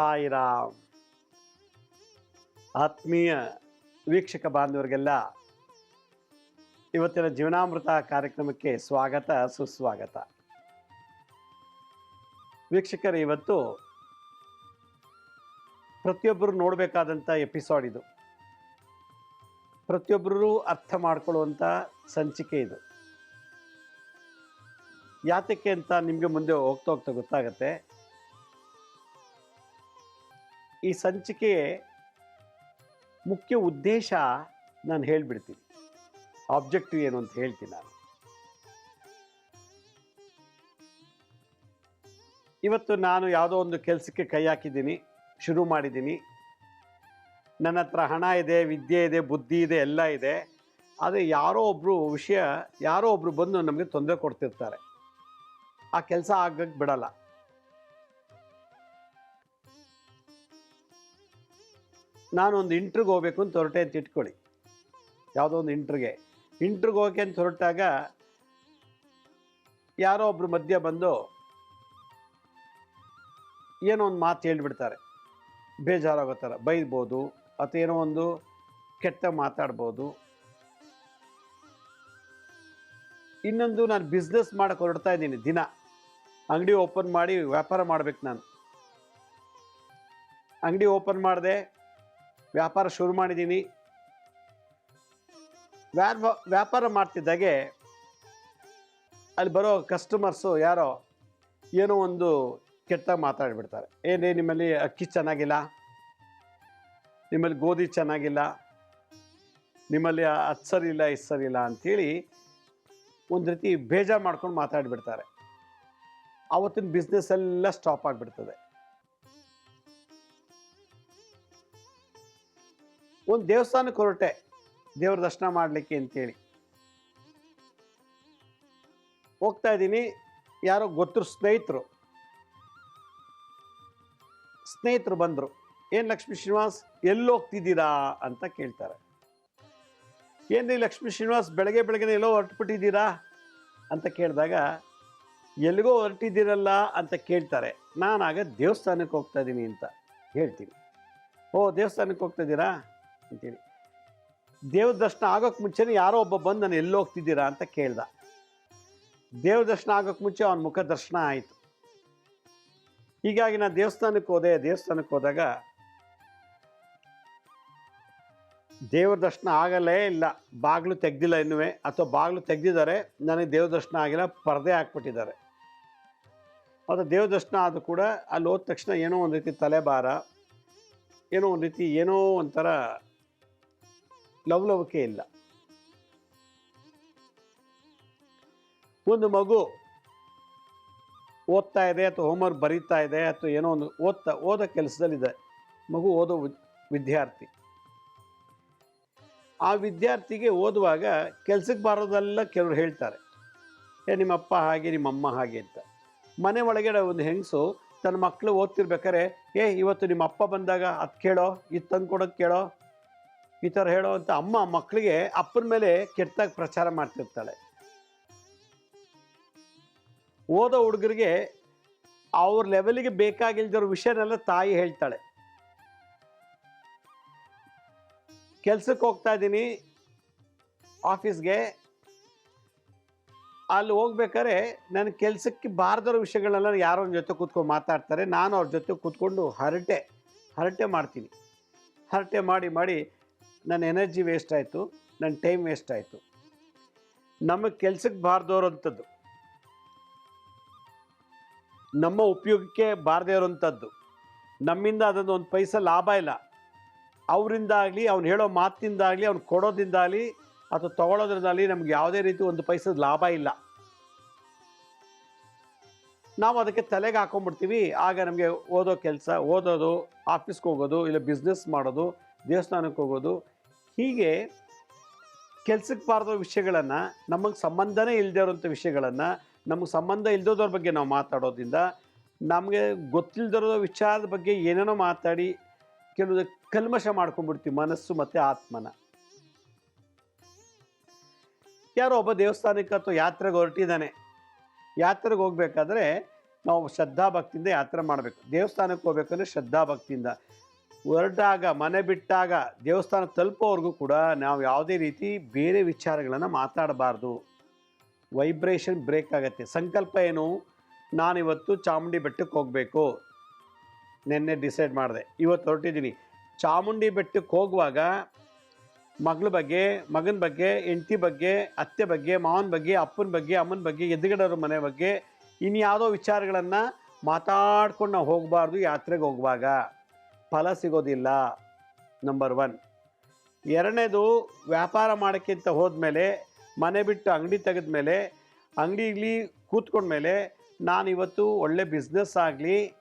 ಸಾಯಿರಾಮ್ ಆತ್ಮೀಯ ವೀಕ್ಷಕ ಬಾಂಧವರಿಗೆಲ್ಲ ಇವತ್ತಿನ ಜೀವನಾಮೃತ ಕಾರ್ಯಕ್ರಮಕ್ಕೆ ಸ್ವಾಗತ, ಸುಸ್ವಾಗತ. ವೀಕ್ಷಕರು, ಇವತ್ತು ಪ್ರತಿಯೊಬ್ಬರು ನೋಡಬೇಕಾದಂಥ ಎಪಿಸೋಡ್ ಇದು. ಪ್ರತಿಯೊಬ್ಬರೂ ಅರ್ಥ ಮಾಡ್ಕೊಳ್ಳುವಂಥ ಸಂಚಿಕೆ ಇದು. ಯಾತಕ್ಕೆ ಅಂತ ನಿಮಗೆ ಮುಂದೆ ಹೋಗ್ತಾ ಹೋಗ್ತಾ ಗೊತ್ತಾಗತ್ತೆ. ಈ ಸಂಚಿಕೆ ಮುಖ್ಯ ಉದ್ದೇಶ ನಾನು ಹೇಳಿಬಿಡ್ತೀನಿ. ಆಬ್ಜೆಕ್ಟಿವ್ ಏನು ಅಂತ ಹೇಳ್ತೀನಿ ನಾನು. ಇವತ್ತು ನಾನು ಯಾವುದೋ ಒಂದು ಕೆಲಸಕ್ಕೆ ಕೈ ಹಾಕಿದ್ದೀನಿ, ಶುರು ಮಾಡಿದ್ದೀನಿ. ನನ್ನ ಹತ್ರ ಹಣ ಇದೆ, ವಿದ್ಯೆ ಇದೆ, ಬುದ್ಧಿ ಇದೆ, ಎಲ್ಲ ಇದೆ. ಆದರೆ ಯಾರೋ ಒಬ್ಬರು ವಿಷಯ, ಯಾರೋ ಒಬ್ಬರು ಬಂದು ನಮಗೆ ತೊಂದರೆ ಕೊಡ್ತಿರ್ತಾರೆ. ಆ ಕೆಲಸ ಆಗಕ್ಕೆ ಬಿಡಲ್ಲ. ನಾನು ಒಂದು ಇಂಟ್ರಿಗೆ ಹೋಗ್ಬೇಕು ಅಂತ ಹೊರಟೆ ಅಂತ ಇಟ್ಕೊಳ್ಳಿ. ಯಾವುದೋ ಒಂದು ಇಂಟ್ರಿಗೆ. ಇಂಟ್ರಿಗೆ ಹೋಗಕ್ಕೆ ಅಂತ ಹೊರಟಾಗ ಯಾರೋ ಒಬ್ರು ಮಧ್ಯ ಬಂದು ಏನೋ ಒಂದು ಮಾತು ಹೇಳ್ಬಿಡ್ತಾರೆ. ಬೇಜಾರಾಗೋ ಥರ. ಬೈಬೋದು ಅಥವಾ ಏನೋ ಒಂದು ಕೆಟ್ಟ ಮಾತಾಡ್ಬೋದು. ಇನ್ನೊಂದು ನಾನು ಬಿಸ್ನೆಸ್ ಮಾಡಕ್ಕೆ ಹೊರಡ್ತಾ ಇದ್ದೀನಿ ದಿನ. ಅಂಗಡಿ ಓಪನ್ ಮಾಡಿ ವ್ಯಾಪಾರ ಮಾಡ್ಬೇಕು ನಾನು. ಅಂಗಡಿ ಓಪನ್ ಮಾಡಿದೆ ವ್ಯಾಪಾರ ಶುರು ಮಾಡಿದ್ದೀನಿ ವ್ಯಾಪ ವ್ಯಾಪಾರ ಮಾಡ್ತಿದ್ದಾಗೆ ಅಲ್ಲಿ ಬರೋ ಕಸ್ಟಮರ್ಸು ಯಾರೋ ಏನೋ ಒಂದು ಕೆಟ್ಟ ಮಾತಾಡಿಬಿಡ್ತಾರೆ. ಏನೇ ನಿಮ್ಮಲ್ಲಿ ಅಕ್ಕಿ ಚೆನ್ನಾಗಿಲ್ಲ, ನಿಮ್ಮಲ್ಲಿ ಗೋಧಿ ಚೆನ್ನಾಗಿಲ್ಲ, ನಿಮ್ಮಲ್ಲಿ ಅದು ಸರಿ ಇಲ್ಲ ಇದು ಸರಿ ಇಲ್ಲ ಅಂಥೇಳಿ ಒಂದು ರೀತಿ ಬೇಜಾರು ಮಾಡ್ಕೊಂಡು ಮಾತಾಡಿಬಿಡ್ತಾರೆ. ಆವತ್ತಿನ ಬಿಸ್ನೆಸ್ ಎಲ್ಲ ಸ್ಟಾಪ್ ಆಗಿಬಿಡ್ತದೆ. ಒಂದು ದೇವಸ್ಥಾನಕ್ಕೆ ಹೊರಟೆ. ದೇವ್ರ ದರ್ಶನ ಮಾಡಲಿಕ್ಕೆ ಅಂತೇಳಿ. ಹೋಗ್ತಾ ಇದ್ದೀನಿ. ಯಾರೋ ಗೊತ್ತರು ಸ್ನೇಹಿತರು. ಸ್ನೇಹಿತರು ಬಂದರು. ಏನು ಲಕ್ಷ್ಮೀ ಶ್ರೀನಿವಾಸ್, ಎಲ್ಲಿ ಹೋಗ್ತಿದ್ದೀರಾ ಅಂತ ಕೇಳ್ತಾರೆ. ಏನ್ರಿ ಲಕ್ಷ್ಮೀ ಶ್ರೀನಿವಾಸ್, ಬೆಳಗ್ಗೆ ಬೆಳಗ್ಗೆ ಎಲ್ಲೋ ಹೊರಟ್ಬಿಟ್ಟಿದ್ದೀರಾ ಅಂತ ಕೇಳಿದಾಗ, ಎಲ್ಲಿಗೋ ಹೊರಟಿದ್ದೀರಲ್ಲ ಅಂತ ಕೇಳ್ತಾರೆ. ನಾನಾಗ ದೇವಸ್ಥಾನಕ್ಕೆ ಹೋಗ್ತಾ ಇದ್ದೀನಿ ಅಂತ ಹೇಳ್ತೀನಿ. ಓ, ದೇವಸ್ಥಾನಕ್ಕೆ ಹೋಗ್ತಾ ಇದ್ದೀರಾ? ಅಂತೇಳಿ. ದೇವ್ರ ದರ್ಶನ ಆಗೋಕ್ಕೆ ಮುಂಚೆನೇ ಯಾರೋ ಒಬ್ಬ ಬಂದು ನಾನು ಎಲ್ಲಿ ಹೋಗ್ತಿದ್ದೀರಾ ಅಂತ ಕೇಳ್ದ. ದೇವ್ರ ದರ್ಶನ ಆಗೋಕ್ಕೆ ಮುಂಚೆ ಅವನ ಮುಖ ದರ್ಶನ ಆಯಿತು. ಹೀಗಾಗಿ ನಾನು ದೇವಸ್ಥಾನಕ್ಕೆ ಹೋದೆ, ದೇವಸ್ಥಾನಕ್ಕೆ ಹೋದಾಗ ದೇವ್ರ ದರ್ಶನ ಆಗಲೇ ಇಲ್ಲ. ಬಾಗಿಲು ತೆಗ್ದಿಲ್ಲ ಇನ್ನುವೆ. ಅಥವಾ ಬಾಗಿಲು ತೆಗ್ದಿದ್ದಾರೆ, ನನಗೆ ದೇವ್ರ ದರ್ಶನ ಆಗಿಲ್ಲ, ಪರದೆ ಹಾಕ್ಬಿಟ್ಟಿದ್ದಾರೆ. ಅದು ದೇವ್ರ ದರ್ಶನ ಆದರೂ ಕೂಡ ಅಲ್ಲಿ ಹೋದ ತಕ್ಷಣ ಏನೋ ಒಂದು ರೀತಿ ತಲೆಭಾರ, ಏನೋ ಒಂದು ರೀತಿ ಏನೋ ಒಂಥರ ಲವಲವಿಕೆ ಇಲ್ಲ. ಒಂದು ಮಗು ಓದ್ತಾ ಇದೆ ಅಥವಾ ಹೋಮ್ವರ್ಕ್ ಬರೀತಾ ಇದೆ ಅಥವಾ ಏನೋ ಒಂದು ಓದ್ತಾ, ಓದೋ ಕೆಲಸದಲ್ಲಿದೆ. ಮಗು ಓದೋ ವಿದ್- ವಿದ್ಯಾರ್ಥಿ. ಆ ವಿದ್ಯಾರ್ಥಿಗೆ ಓದುವಾಗ ಕೆಲಸಕ್ಕೆ ಬಾರೋದೆಲ್ಲ ಕೆಲವರು ಹೇಳ್ತಾರೆ. ಏ ನಿಮ್ಮಪ್ಪ ಹಾಗೆ ನಿಮ್ಮಮ್ಮ ಹಾಗೆ ಅಂತ. ಮನೆ ಒಳಗಡೆ ಒಂದು ಹೆಂಗಸು ತನ್ನ ಮಕ್ಕಳು ಓದ್ತಿರ್ಬೇಕಾರೆ ಏ, ಇವತ್ತು ನಿಮ್ಮ ಅಪ್ಪ ಬಂದಾಗ ಅದು ಕೇಳೋ, ಇದು ತಂದು ಕೊಡೋದು ಕೇಳೋ ಈ ಥರ ಹೇಳುವಂಥ ಅಮ್ಮ ಮಕ್ಕಳಿಗೆ ಅಪ್ಪನ ಮೇಲೆ ಕೆಟ್ಟದಾಗಿ ಪ್ರಚಾರ ಮಾಡ್ತಿರ್ತಾಳೆ. ಓದೋ ಹುಡುಗರಿಗೆ ಅವ್ರ ಲೆವೆಲಿಗೆ ಬೇಕಾಗಿಲ್ದಿರೋ ವಿಷಯನೆಲ್ಲ ತಾಯಿ ಹೇಳ್ತಾಳೆ. ಕೆಲ್ಸಕ್ಕೆ ಹೋಗ್ತಾ ಇದ್ದೀನಿ, ಆಫೀಸ್ಗೆ. ಅಲ್ಲಿ ಹೋಗ್ಬೇಕಾದ್ರೆ ನನ್ನ ಕೆಲಸಕ್ಕೆ ಬಾರದಿರೋ ವಿಷಯಗಳನ್ನೆಲ್ಲ ಯಾರೋ ಜೊತೆ ಕೂತ್ಕೊಂಡು ಮಾತಾಡ್ತಾರೆ, ನಾನು ಅವ್ರ ಜೊತೆ ಕೂತ್ಕೊಂಡು ಹರಟೆ ಹರಟೆ ಮಾಡ್ತೀನಿ. ಹರಟೆ ಮಾಡಿ ಮಾಡಿ ನನ್ನ ಎನರ್ಜಿ ವೇಸ್ಟ್ ಆಯಿತು, ನನ್ನ ಟೈಮ್ ವೇಸ್ಟ್ ಆಯಿತು. ನಮಗೆ ಕೆಲ್ಸಕ್ಕೆ ಬಾರ್ದೋರಂಥದ್ದು. ನಮ್ಮ ಉಪಯೋಗಕ್ಕೆ ಬಾರದೇ ಇರೋವಂಥದ್ದು ನಮ್ಮಿಂದ ಅದೊಂದು ಒಂದು ಪೈಸೆ ಲಾಭ ಇಲ್ಲ. ಅವರಿಂದಾಗಲಿ, ಅವ್ನು ಹೇಳೋ ಮಾತಿಂದಾಗಲಿ, ಅವ್ನು ಕೊಡೋದ್ರಿಂದಾಗಲಿ ಅಥವಾ ತೊಗೊಳೋದ್ರಿಂದಾಗಲಿ ನಮ್ಗೆ ಯಾವುದೇ ರೀತಿ ಒಂದು ಪೈಸದ ಲಾಭ ಇಲ್ಲ. ನಾವು ಅದಕ್ಕೆ ತಲೆಗೆ ಹಾಕೊಂಡ್ಬಿಡ್ತೀವಿ ಆಗ ನಮಗೆ ಓದೋ ಕೆಲಸ, ಓದೋದು ಆಫೀಸ್ಗೆ ಹೋಗೋದು, ಇಲ್ಲ ಬಿಸ್ನೆಸ್ ಮಾಡೋದು, ದೇವಸ್ಥಾನಕ್ಕೆ ಹೋಗೋದು ಹೀಗೆ ಕೆಲ್ಸಕ್ಕೆ ಬಾರದೋ ವಿಷಯಗಳನ್ನು, ನಮಗೆ ಸಂಬಂಧನೇ ಇಲ್ಲದೇ ಇರೋಂಥ ವಿಷಯಗಳನ್ನು, ನಮಗೆ ಸಂಬಂಧ ಇಲ್ದೋದ್ರ ಬಗ್ಗೆ ನಾವು ಮಾತಾಡೋದ್ರಿಂದ ನಮಗೆ ಗೊತ್ತಿಲ್ಲದಿರೋ ವಿಚಾರದ ಬಗ್ಗೆ ಏನೇನೋ ಮಾತಾಡಿ ಕೆಲವು ಕಲ್ಮಶ ಮಾಡ್ಕೊಂಡ್ಬಿಡ್ತೀವಿ ಮನಸ್ಸು ಮತ್ತು ಆತ್ಮನ. ಯಾರೋ ಒಬ್ಬ ದೇವಸ್ಥಾನಕ್ಕೆ ಅಥವಾ ಯಾತ್ರೆಗೆ ಹೊರಟಿದ್ದಾನೆ. ಯಾತ್ರೆಗೆ ಹೋಗ್ಬೇಕಾದ್ರೆ ನಾವು ಶ್ರದ್ಧಾ ಭಕ್ತಿಯಿಂದ ಯಾತ್ರೆ ಮಾಡಬೇಕು. ದೇವಸ್ಥಾನಕ್ಕೆ ಹೋಗ್ಬೇಕಂದ್ರೆ ಶ್ರದ್ಧಾಭಕ್ತಿಯಿಂದ. ಹೊರಟಾಗ, ಮನೆ ಬಿಟ್ಟಾಗ ದೇವಸ್ಥಾನ ತಲುಪೋವರೆಗೂ ಕೂಡ ನಾವು ಯಾವುದೇ ರೀತಿ ಬೇರೆ ವಿಚಾರಗಳನ್ನು ಮಾತಾಡಬಾರ್ದು. ವೈಬ್ರೇಷನ್ ಬ್ರೇಕ್ ಆಗುತ್ತೆ. ಸಂಕಲ್ಪ ಏನು? ನಾನಿವತ್ತು ಚಾಮುಂಡಿ ಬೆಟ್ಟಕ್ಕೆ ಹೋಗಬೇಕು. ನಿನ್ನೆ ಡಿಸೈಡ್ ಮಾಡಿದೆ. ಇವತ್ತು ಹೊರಟಿದ್ದೀನಿ. ಚಾಮುಂಡಿ ಬೆಟ್ಟಕ್ಕೆ ಹೋಗುವಾಗ ಮಗಳ ಬಗ್ಗೆ, ಮಗನ ಬಗ್ಗೆ, ಹೆಂಡತಿ ಬಗ್ಗೆ, ಅತ್ತೆ ಬಗ್ಗೆ, ಮಾವನ ಬಗ್ಗೆ, ಅಪ್ಪನ ಬಗ್ಗೆ, ಅಮ್ಮನ ಬಗ್ಗೆ, ಎದುರುಗಡೆಯವ್ರ ಮನೆ ಬಗ್ಗೆ ಇನ್ಯಾವುದೋ ವಿಚಾರಗಳನ್ನು ಮಾತಾಡ್ಕೊಂಡು ನಾವು ಹೋಗಬಾರ್ದು ಯಾತ್ರೆಗೆ ಹೋಗುವಾಗ. ಫಲ ಸಿಗೋದಿಲ್ಲ ನಂಬರ್ ಒನ್ ಎರಡನೇದು, ವ್ಯಾಪಾರ ಮಾಡೋಕ್ಕಿಂತ ಹೋದ್ಮೇಲೆ, ಮನೆ ಬಿಟ್ಟು ಅಂಗಡಿ ತೆಗೆದ್ಮೇಲೆ, ಅಂಗಡಿಲಿ ಕೂತ್ಕೊಂಡ್ಮೇಲೆ ನಾನು ಇವತ್ತು ಒಳ್ಳೆ ಬಿಸ್ನೆಸ್ ಆಗಲಿ,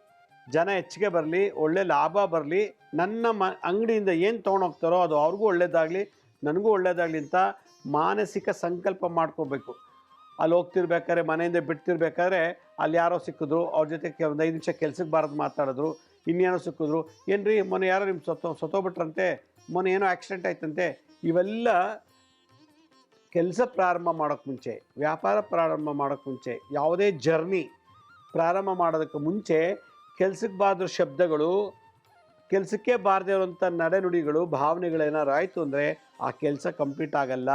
ಜನ ಹೆಚ್ಚಿಗೆ ಬರಲಿ, ಒಳ್ಳೆ ಲಾಭ ಬರಲಿ, ನನ್ನ ಮ, ಅಂಗಡಿಯಿಂದ ಏನು ತೊಗೊಂಡೋಗ್ತಾರೋ ಅದು ಅವ್ರಿಗೂ ಒಳ್ಳೇದಾಗಲಿ, ನನಗೂ ಒಳ್ಳೇದಾಗಲಿ ಅಂತ ಮಾನಸಿಕ ಸಂಕಲ್ಪ ಮಾಡ್ಕೋಬೇಕು. ಅಲ್ಲಿ ಹೋಗ್ತಿರ್ಬೇಕಾದ್ರೆ, ಮನೆಯಿಂದ ಬಿಡ್ತಿರ್ಬೇಕಾದ್ರೆ, ಅಲ್ಲಿ ಯಾರೋ ಸಿಕ್ಕಿದ್ರು, ಅವ್ರ ಜೊತೆ ಒಂದು ಐದು ನಿಮಿಷ ಕೆಲ್ಸಕ್ಕೆ ಬಾರದು ಮಾತಾಡಿದ್ರು ಇನ್ನೇನೋ ಸಿಕ್ಕಿದ್ರು ಏನ್ರಿ ಮೊನ್ನೆ ಯಾರೋ ನಿಮ್ಮ ಸತ್ತೋ ಸತ್ತೋಗ್ಬಿಟ್ರಂತೆ ಮೊನ್ನೆ ಏನೋ ಆಕ್ಸಿಡೆಂಟ್ ಆಯ್ತಂತೆ, ಇವೆಲ್ಲ ಕೆಲಸ ಪ್ರಾರಂಭ ಮಾಡೋಕ್ಕೆ ಮುಂಚೆ, ವ್ಯಾಪಾರ ಪ್ರಾರಂಭ ಮಾಡೋಕ್ಕೆ ಮುಂಚೆ, ಯಾವುದೇ ಜರ್ನಿ ಪ್ರಾರಂಭ ಮಾಡೋದಕ್ಕೆ ಮುಂಚೆ ಕೆಲಸಕ್ಕೆ ಬಾದ್ರ ಶಬ್ದಗಳು, ಕೆಲಸಕ್ಕೆ ಬಾರದೇ ಇರುವಂಥ ನಡೆನುಡಿಗಳು ಭಾವನೆಗಳೇನಾರು ಆಯಿತು ಅಂದರೆ ಆ ಕೆಲಸ ಕಂಪ್ಲೀಟ್ ಆಗಲ್ಲ.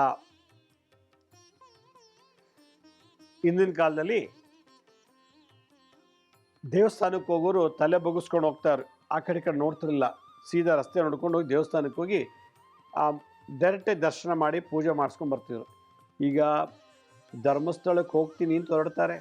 ಹಿಂದಿನ ಕಾಲದಲ್ಲಿ ದೇವಸ್ಥಾನಕ್ಕೆ ಹೋಗೋರು ತಲೆ ಬಗ್ಸ್ಕೊಂಡು ಹೋಗ್ತಾರೆ. ಆ ಕಡೆ ಕಡೆ ನೋಡ್ತಿರಲಿಲ್ಲ. ಸೀದಾ ರಸ್ತೆ ನೋಡ್ಕೊಂಡು ಹೋಗಿ ದೇವಸ್ಥಾನಕ್ಕೆ ಹೋಗಿ, ಆ ಡೈರೆಕ್ಟಾಗಿ ದರ್ಶನ ಮಾಡಿ ಪೂಜೆ ಮಾಡಿಸ್ಕೊಂಡು ಬರ್ತಿದ್ರು. ಈಗ ಧರ್ಮಸ್ಥಳಕ್ಕೆ ಹೋಗ್ತೀನಿ ಅಂತ ಹೊರಡ್ತಾರೆ.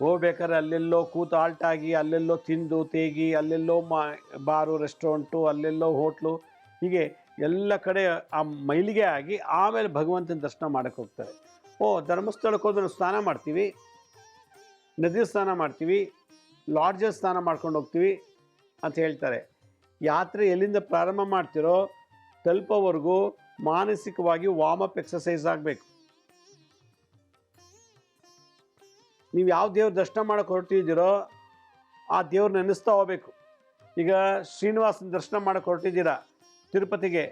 ಹೋಗ್ಬೇಕಾದ್ರೆ ಅಲ್ಲೆಲ್ಲೋ ಕೂತು ಆಲ್ಟಾಗಿ ಅಲ್ಲೆಲ್ಲೋ ತಿಂದು, ತೇಗಿ, ಅಲ್ಲೆಲ್ಲೋ ಮಾ, ಬಾರು, ರೆಸ್ಟೋರೆಂಟು, ಅಲ್ಲೆಲ್ಲೋ ಹೋಟ್ಲು, ಹೀಗೆ ಎಲ್ಲ ಕಡೆ ಆ ಮೈಲಿಗೆ ಆಗಿ ಆಮೇಲೆ ಭಗವಂತನ ದರ್ಶನ ಮಾಡೋಕ್ಕೆ ಹೋಗ್ತಾರೆ. ಓ, ಧರ್ಮಸ್ಥಳಕ್ಕೆ ಹೋದ್ರೆ ಸ್ನಾನ ಮಾಡ್ತೀವಿ. ನದಿ ಸ್ನಾನ ಮಾಡ್ತೀವಿ ಲಾಡ್ಜಸ್ ಸ್ನಾನ ಮಾಡ್ಕೊಂಡು ಹೋಗ್ತೀವಿ ಅಂತ ಹೇಳ್ತಾರೆ. ಯಾತ್ರೆ ಎಲ್ಲಿಂದ ಪ್ರಾರಂಭ ಮಾಡ್ತಿರೋ ತಲುಪೋವರೆಗೂ ಮಾನಸಿಕವಾಗಿ ವಾರ್ಮಪ್ ಎಕ್ಸಸೈಸ್ ಆಗಬೇಕು. ನೀವು ಯಾವ ದೇವ್ರ ದರ್ಶನ ಮಾಡಕ್ಕೆ ಹೊರಟಿದ್ದೀರೋ ಆ ದೇವ್ರ ನೆನೆಸ್ತಾ ಹೋಗ್ಬೇಕು. ಈಗ ಶ್ರೀನಿವಾಸನ ದರ್ಶನ ಮಾಡಕ್ಕೆ ಹೊರಟಿದ್ದೀರಾ? ತಿರುಪತಿಗೆ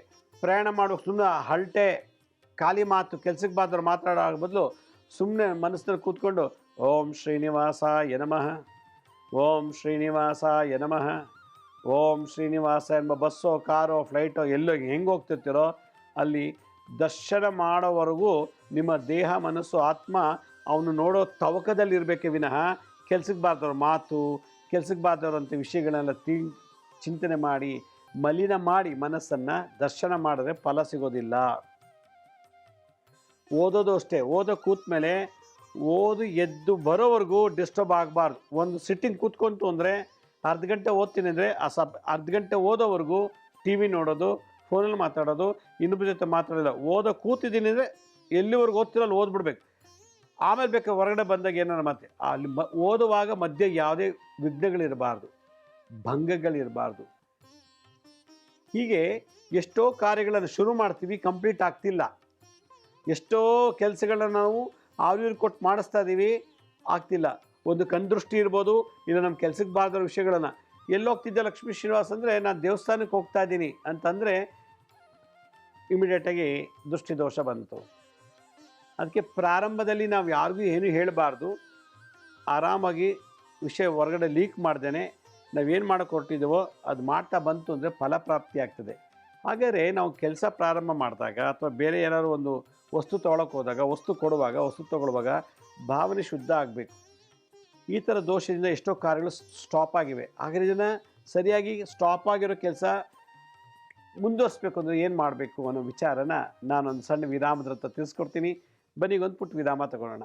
ಪ್ರಯಾಣ ಮಾಡೋಕೆ ಸುಮ್ಮನೆ ಹಲ್ಟೆ ಖಾಲಿ ಮಾತು, ಕೆಲ್ಸಕ್ಕೆ ಬಾದ್ರೆ ಮಾತಾಡೋ ಬದಲು ಸುಮ್ಮನೆ ಮನಸ್ಸಿನಲ್ಲಿ ಕೂತ್ಕೊಂಡು ಓಂ ಶ್ರೀನಿವಾಸ ನಮಃ. ಓಂ ಶ್ರೀನಿವಾಸ ನಮಃ. ಓಂ ಶ್ರೀನಿವಾಸ ಎಂಬ ಬಸ್ಸೋ, ಕಾರೋ, ಫ್ಲೈಟೋ ಎಲ್ಲೋ ಹೆಂಗೆ ಹೋಗ್ತಿರ್ತೀರೋ ಅಲ್ಲಿ ದರ್ಶನ ಮಾಡೋವರೆಗೂ ನಿಮ್ಮ ದೇಹ, ಮನಸ್ಸು, ಆತ್ಮ ಅವನು ನೋಡೋ ತವಕದಲ್ಲಿ ಇರಬೇಕೆ ವಿನಃ ಕೆಲ್ಸಕ್ಕೆ ಬಾರ್ದವ್ರ ಮಾತು, ಕೆಲ್ಸಕ್ಕೆ ಬಾರ್ದವ್ರಂಥ ವಿಷಯಗಳನ್ನೆಲ್ಲ ತಿ, ಚಿಂತನೆ ಮಾಡಿ, ಮಲಿನ ಮಾಡಿ ಮನಸ್ಸನ್ನು ದರ್ಶನ ಮಾಡಿದ್ರೆ ಫಲ ಸಿಗೋದಿಲ್ಲ. ಓದೋದು ಅಷ್ಟೇ. ಓದೋ ಕೂತ್ಮೇಲೆ ಓದು, ಎದ್ದು ಬರೋವರೆಗೂ ಡಿಸ್ಟರ್ಬ್ ಆಗಬಾರ್ದು. ಒಂದು ಸಿಟ್ಟಿಂಗ್ ಕೂತ್ಕೊಂತು ಅಂದರೆ ಅರ್ಧ ಗಂಟೆ ಓದ್ತೀನಿ ಅಂದರೆ ಆ ಸಬ್ ಅರ್ಧ ಗಂಟೆ ಓದೋವರೆಗೂ ಟಿ ವಿ ನೋಡೋದು ಫೋನಲ್ಲಿ ಮಾತಾಡೋದು ಇನ್ನೊಬ್ಬರ ಜೊತೆ ಮಾತಾಡೋಲ್ಲ ಓದೋ ಕೂತಿದ್ದೀನಿ ಅಂದರೆ ಎಲ್ಲಿವರೆಗೂ ಓದ್ತಿರೋ ಅಲ್ಲಿ ಓದ್ಬಿಡ್ಬೇಕು. ಆಮೇಲೆ ಬೇಕು ಹೊರಗಡೆ ಬಂದಾಗ ಏನಾರ ಮತ್ತೆ ಅಲ್ಲಿ ಮ, ಓದುವಾಗ ಮಧ್ಯೆ ಯಾವುದೇ ವಿಘ್ನಗಳಿರಬಾರ್ದು, ಭಂಗಗಳಿರಬಾರ್ದು. ಹೀಗೆ ಎಷ್ಟೋ ಕಾರ್ಯಗಳನ್ನು ಶುರು ಮಾಡ್ತೀವಿ ಕಂಪ್ಲೀಟ್ ಆಗ್ತಿಲ್ಲ. ಎಷ್ಟೋ ಕೆಲಸಗಳನ್ನ ನಾವು ಆವಿರ್ ಕೊಟ್ಟು ಮಾಡಿಸ್ತಾ ಇದ್ದೀವಿ ಆಗ್ತಿಲ್ಲ. ಒಂದು ಕಣ್ದೃಷ್ಟಿ ಇರ್ಬೋದು, ಇಲ್ಲ ನಮ್ಮ ಕೆಲಸಕ್ಕೆ ಬಾರದ ವಿಷಯಗಳನ್ನು. ಎಲ್ಲೋಗ್ತಿದ್ದೆ ಲಕ್ಷ್ಮೀ ಶ್ರೀನಿವಾಸ್ ಅಂದರೆ, ನಾನು ದೇವಸ್ಥಾನಕ್ಕೆ ಹೋಗ್ತಾ ಇದ್ದೀನಿ ಅಂತಂದರೆ, ಇಮಿಡಿಯೇಟಾಗಿ ದೃಷ್ಟಿದೋಷ ಬಂತು. ಅದಕ್ಕೆ ಪ್ರಾರಂಭದಲ್ಲಿ ನಾವು ಯಾರಿಗೂ ಏನೂ ಹೇಳಬಾರ್ದು. ಆರಾಮಾಗಿ ವಿಷಯ ಹೊರಗಡೆ ಲೀಕ್ ಮಾಡ್ದೇನೆ. ನಾವೇನು ಮಾಡೋಕ್ಕೆ ಹೊರಟಿದ್ದೀವೋ ಅದು ಮಾಡ್ತಾ ಬಂತು ಅಂದರೆ ಫಲಪ್ರಾಪ್ತಿ ಆಗ್ತದೆ. ಹಾಗಾದರೆ ನಾವು ಕೆಲಸ ಪ್ರಾರಂಭ ಮಾಡಿದಾಗ, ಅಥವಾ ಬೇರೆ ಏನಾದ್ರು ಒಂದು ವಸ್ತು ತೊಗೊಳಕ್ಕೆ ಹೋದಾಗ, ವಸ್ತು ಕೊಡುವಾಗ, ವಸ್ತು ತಗೊಳ್ಳುವಾಗ ಭಾವನೆ ಶುದ್ಧ ಆಗಬೇಕು. ಈ ಥರ ದೋಷದಿಂದ ಎಷ್ಟೋ ಕಾರ್ಯಗಳು ಸ್ಟಾಪ್ ಆಗಿವೆ. ಇದನ್ನು ಸರಿಯಾಗಿ ಸ್ಟಾಪ್ ಆಗಿರೋ ಕೆಲಸ ಮುಂದುವರಿಸ್ಬೇಕು ಅಂದರೆ ಏನು ಮಾಡಬೇಕು ಅನ್ನೋ ವಿಚಾರನ ನಾನೊಂದು ಸಣ್ಣ ವಿರಾಮದ ಹತ್ರ ತಿಳಿಸ್ಕೊಡ್ತೀನಿ. ಬನ್ನಿಗೊಂದು ಪುಟ್ಟ ವಿರಾಮ ತಗೊಳ್ಳೋಣ.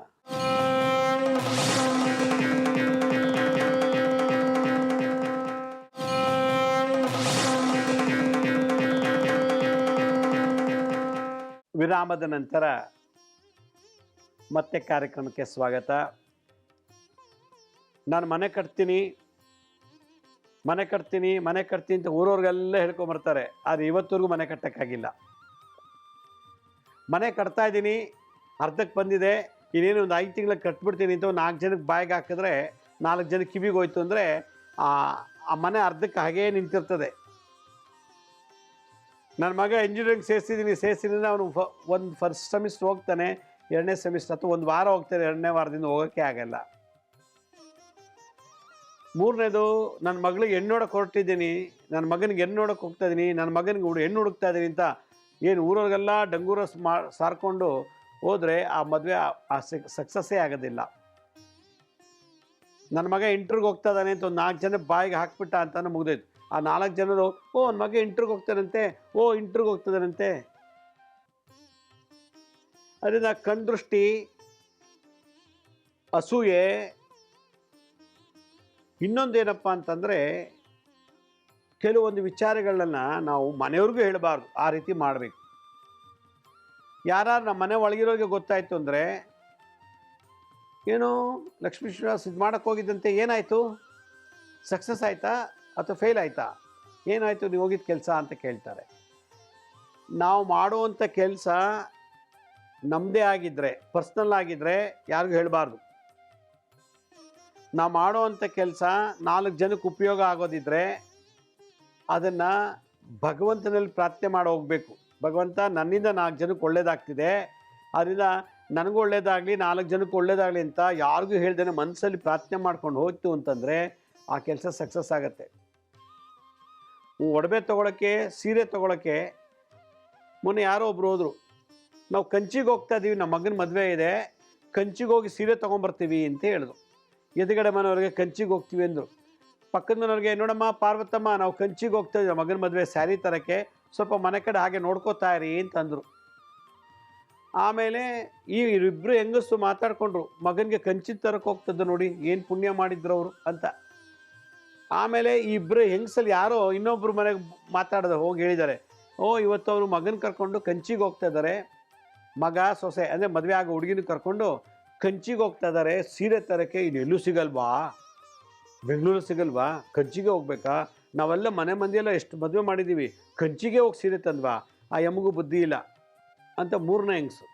ವಿರಾಮದ ನಂತರ ಮತ್ತೆ ಕಾರ್ಯಕ್ರಮಕ್ಕೆ ಸ್ವಾಗತ. ನಾನು ಮನೆ ಕಟ್ತೀನಿ ಮನೆ ಕಟ್ತೀನಿ ಮನೆ ಕಟ್ತೀನಿ ಅಂತ ಊರವ್ರಿಗೆಲ್ಲ ಹೇಳ್ಕೊಂಬರ್ತಾರೆ. ಆದರೆ ಇವತ್ತವರೆಗೂ ಮನೆ ಕಟ್ಟೋಕ್ಕಾಗಿಲ್ಲ. ಮನೆ ಕಟ್ತಾ ಇದ್ದೀನಿ, ಅರ್ಧಕ್ಕೆ ಬಂದಿದೆ. ಇನ್ನೇನು ಒಂದು ಐದು ತಿಂಗಳಿಗೆ ಕಟ್ಬಿಡ್ತೀನಿ ಅಂತ ನಾಲ್ಕು ಜನಕ್ಕೆ ಬಾಯಿಗೆ ಹಾಕಿದ್ರೆ ನಾಲ್ಕು ಜನ ಕಿವಿಗೆ ಹೋಯ್ತು ಅಂದರೆ ಆ ಮನೆ ಅರ್ಧಕ್ಕೆ ಹಾಗೇ ನಿಂತಿರ್ತದೆ. ನನ್ನ ಮಗ ಇಂಜಿನಿಯರಿಂಗ್ ಸೇರಿಸಿದ್ದೀನಿ ಸೇರಿಸಿದ್ರೆ ಅವನು ಫ, ಒಂದು ಫಸ್ಟ್ ಸೆಮಿಸ್ಟರ್ ಹೋಗ್ತಾನೆ, ಎರಡನೇ ಸೆಮಿಸ್ಟರ್ ಅಥವಾ ಒಂದು ವಾರ ಹೋಗ್ತಾನೆ, ಎರಡನೇ ವಾರದಿಂದ ಹೋಗೋಕ್ಕೆ ಆಗಲ್ಲ. ಮೂರನೇದು, ನನ್ನ ಮಗಳಿಗೆ ಹೆಣ್ಣು ಹೊಡಕ್ಕೆ ಹೊರಟಿದ್ದೀನಿ, ನನ್ನ ಮಗನಿಗೆ ಹೆಣ್ಣು ಹೊಡಕ್ಕೆ ಹೋಗ್ತಾ ಇದ್ದೀನಿ ನನ್ನ ಮಗನಿಗೆ ಹುಡು, ಹೆಣ್ಣು ಹುಡುಕ್ತಾ ಇದ್ದೀನಿ ಅಂತ ಏನು ಊರವ್ರಿಗೆಲ್ಲ ಡಂಗೂರ ಮಾ, ಸಾರ್ಕೊಂಡು ಹೋದರೆ ಆ ಮದುವೆ ಆ ಸಕ್ಸಸ್ಸೇ ಆಗೋದಿಲ್ಲ. ನನ್ನ ಮಗ ಇಂಟ್ರಿಗೆ ಹೋಗ್ತಾ ಇದ್ದಾನೆ ಅಂತ ಒಂದು ನಾಲ್ಕು ಜನ ಬಾಯಿಗೆ ಹಾಕ್ಬಿಟ್ಟ ಅಂತಲೂ ಮುಗ್ದೋಯ್ತು. ಆ ನಾಲ್ಕು ಜನರು, ಓ ನನ್ನ ಮಗ ಇಂಟ್ರಿಗೆ ಹೋಗ್ತಾನಂತೆ, ಓ, ಇಂಟ್ರಿಗೆ ಹೋಗ್ತದನಂತೆ ಅದರಿಂದ ಕಣ್ದೃಷ್ಟಿ, ಅಸೂಯೆ. ಇನ್ನೊಂದೇನಪ್ಪ ಅಂತಂದರೆ, ಕೆಲವೊಂದು ವಿಚಾರಗಳನ್ನು ನಾವು ಮನೆಯವ್ರಿಗೂ ಹೇಳಬಾರ್ದು, ಆ ರೀತಿ ಮಾಡಬೇಕು. ಯಾರು ನಮ್ಮ ಮನೆ ಒಳಗಿರೋರಿಗೆ ಗೊತ್ತಾಯಿತು ಅಂದರೆ, ಏನು ಲಕ್ಷ್ಮೀ ಶ್ರೀನಿವಾಸ್ ಇದು ಮಾಡಕ್ಕೆ ಹೋಗಿದ್ದಂತೆ, ಏನಾಯಿತು? ಸಕ್ಸಸ್ ಆಯಿತಾ? ಅಥವಾ ಫೇಲ್ ಆಯಿತಾ? ಏನಾಯಿತು? ನೀವು ಹೋಗಿದ್ದ ಕೆಲಸ ಅಂತ ಕೇಳ್ತಾರೆ. ನಾವು ಮಾಡುವಂಥ ಕೆಲಸ ನಮ್ಮದೇ ಆಗಿದ್ದರೆ ಪರ್ಸ್ನಲ್ ಆಗಿದ್ದರೆ ಯಾರಿಗೂ ಹೇಳಬಾರ್ದು. ನಾವು ಮಾಡುವಂಥ ಕೆಲಸ ನಾಲ್ಕು ಜನಕ್ಕೆ ಉಪಯೋಗ ಆಗೋದಿದ್ರೆ ಅದನ್ನು ಭಗವಂತನಲ್ಲಿ ಪ್ರಾರ್ಥನೆ ಮಾಡಿ ಹೋಗಬೇಕು. ಭಗವಂತ ನನ್ನಿಂದ ನಾಲ್ಕು ಜನಕ್ಕೆ ಒಳ್ಳೇದಾಗ್ತಿದೆ. ಅದರಿಂದ ನನಗೂ ಒಳ್ಳೇದಾಗಲಿ, ನಾಲ್ಕು ಜನಕ್ಕೆ ಒಳ್ಳೇದಾಗಲಿ ಅಂತ ಯಾರಿಗೂ ಹೇಳ್ದೇನೆ ಮನಸ್ಸಲ್ಲಿ ಪ್ರಾರ್ಥನೆ ಮಾಡ್ಕೊಂಡು ಹೋಯ್ತು ಅಂತಂದರೆ ಆ ಕೆಲಸ ಸಕ್ಸಸ್ ಆಗುತ್ತೆ. ಒಡವೆ ತೊಗೊಳಕ್ಕೆ, ಸೀರೆ ತೊಗೊಳಕ್ಕೆ ಮೊನ್ನೆ ಯಾರೋ ಒಬ್ರು ಹೋದರು. ನಾವು ಕಂಚಿಗೆ ಹೋಗ್ತಾ ಇದ್ದೀವಿ ನಮ್ಮ ಮಗನ ಮದುವೆ ಇದೆ, ಕಂಚಿಗೆ ಹೋಗಿ ಸೀರೆ ತೊಗೊಂಬರ್ತೀವಿ ಅಂತ ಹೇಳಿದ್ರು. ಎದುರುಗಡೆ ಮನೆಯವ್ರಿಗೆ ಕಂಚಿಗೆ ಹೋಗ್ತೀವಿ ಅಂದರು. ಪಕ್ಕದ ಮನೆಯವ್ರಿಗೆ, ನೋಡಮ್ಮ, ಪಾರ್ವತಮ್ಮ, ನಾವು ಕಂಚಿಗೆ ಹೋಗ್ತಾ ಇದ್ದೀವಿ ಮಗನ ಮದುವೆ ಸ್ಯಾರಿ ತರಕ್ಕೆ, ಸ್ವಲ್ಪ ಮನೆ ಕಡೆ ಹಾಗೆ ನೋಡ್ಕೋತಾ ಇರಿ ಅಂತಂದರು ಆಮೇಲೆ ಈ ಇಬ್ಬರು ಹೆಂಗಸು ಮಾತಾಡಿಕೊಂಡ್ರು, ಮಗನಿಗೆ ಕಂಚಿ ತರಕ್ಕೆ ಹೋಗ್ತದ್ದು ನೋಡಿ, ಏನು ಪುಣ್ಯ ಮಾಡಿದ್ರು ಅವರು ಅಂತ. ಆಮೇಲೆ ಇಬ್ಬರು ಹೆಂಗಸಲ್ಲಿ ಯಾರೋ ಇನ್ನೊಬ್ಬರು ಮನೆಗೆ ಮಾತಾಡ್ದೆ ಹೋಗಿ ಹೇಳಿದ್ದಾರೆ. ಓ, ಇವತ್ತು ಅವರು ಮಗನ ಕರ್ಕೊಂಡು ಕಂಚಿಗೆ ಹೋಗ್ತಾ ಇದ್ದಾರೆ. ಮಗ, ಸೊಸೆ, ಅಂದರೆ ಮದುವೆ ಆಗೋ ಹುಡುಗಿನ ಕರ್ಕೊಂಡು ಕಂಚಿಗೆ ಹೋಗ್ತಾ ಇದ್ದಾರೆ. ಸೀರೆ ತರಕ್ಕೆ ಇದು ಎಲ್ಲೂ ಸಿಗಲ್ವಾ? ಬೆಂಗಳೂರು ಸಿಗಲ್ವಾ? ಕಂಚಿಗೆ ಹೋಗ್ಬೇಕಾ? ನಾವೆಲ್ಲ ಮನೆ ಮಂದಿಯೆಲ್ಲ ಎಷ್ಟು ಮದುವೆ ಮಾಡಿದ್ದೀವಿ ಕಂಚಿಗೆ ಹೋಗಿ ಸೀರೆ ತಂದ್ವಾ? ಆ ಎಮಗೂ ಬುದ್ಧಿ ಇಲ್ಲ ಅಂತ ಮೂರನೇ ಹೆಂಗ್ಸು.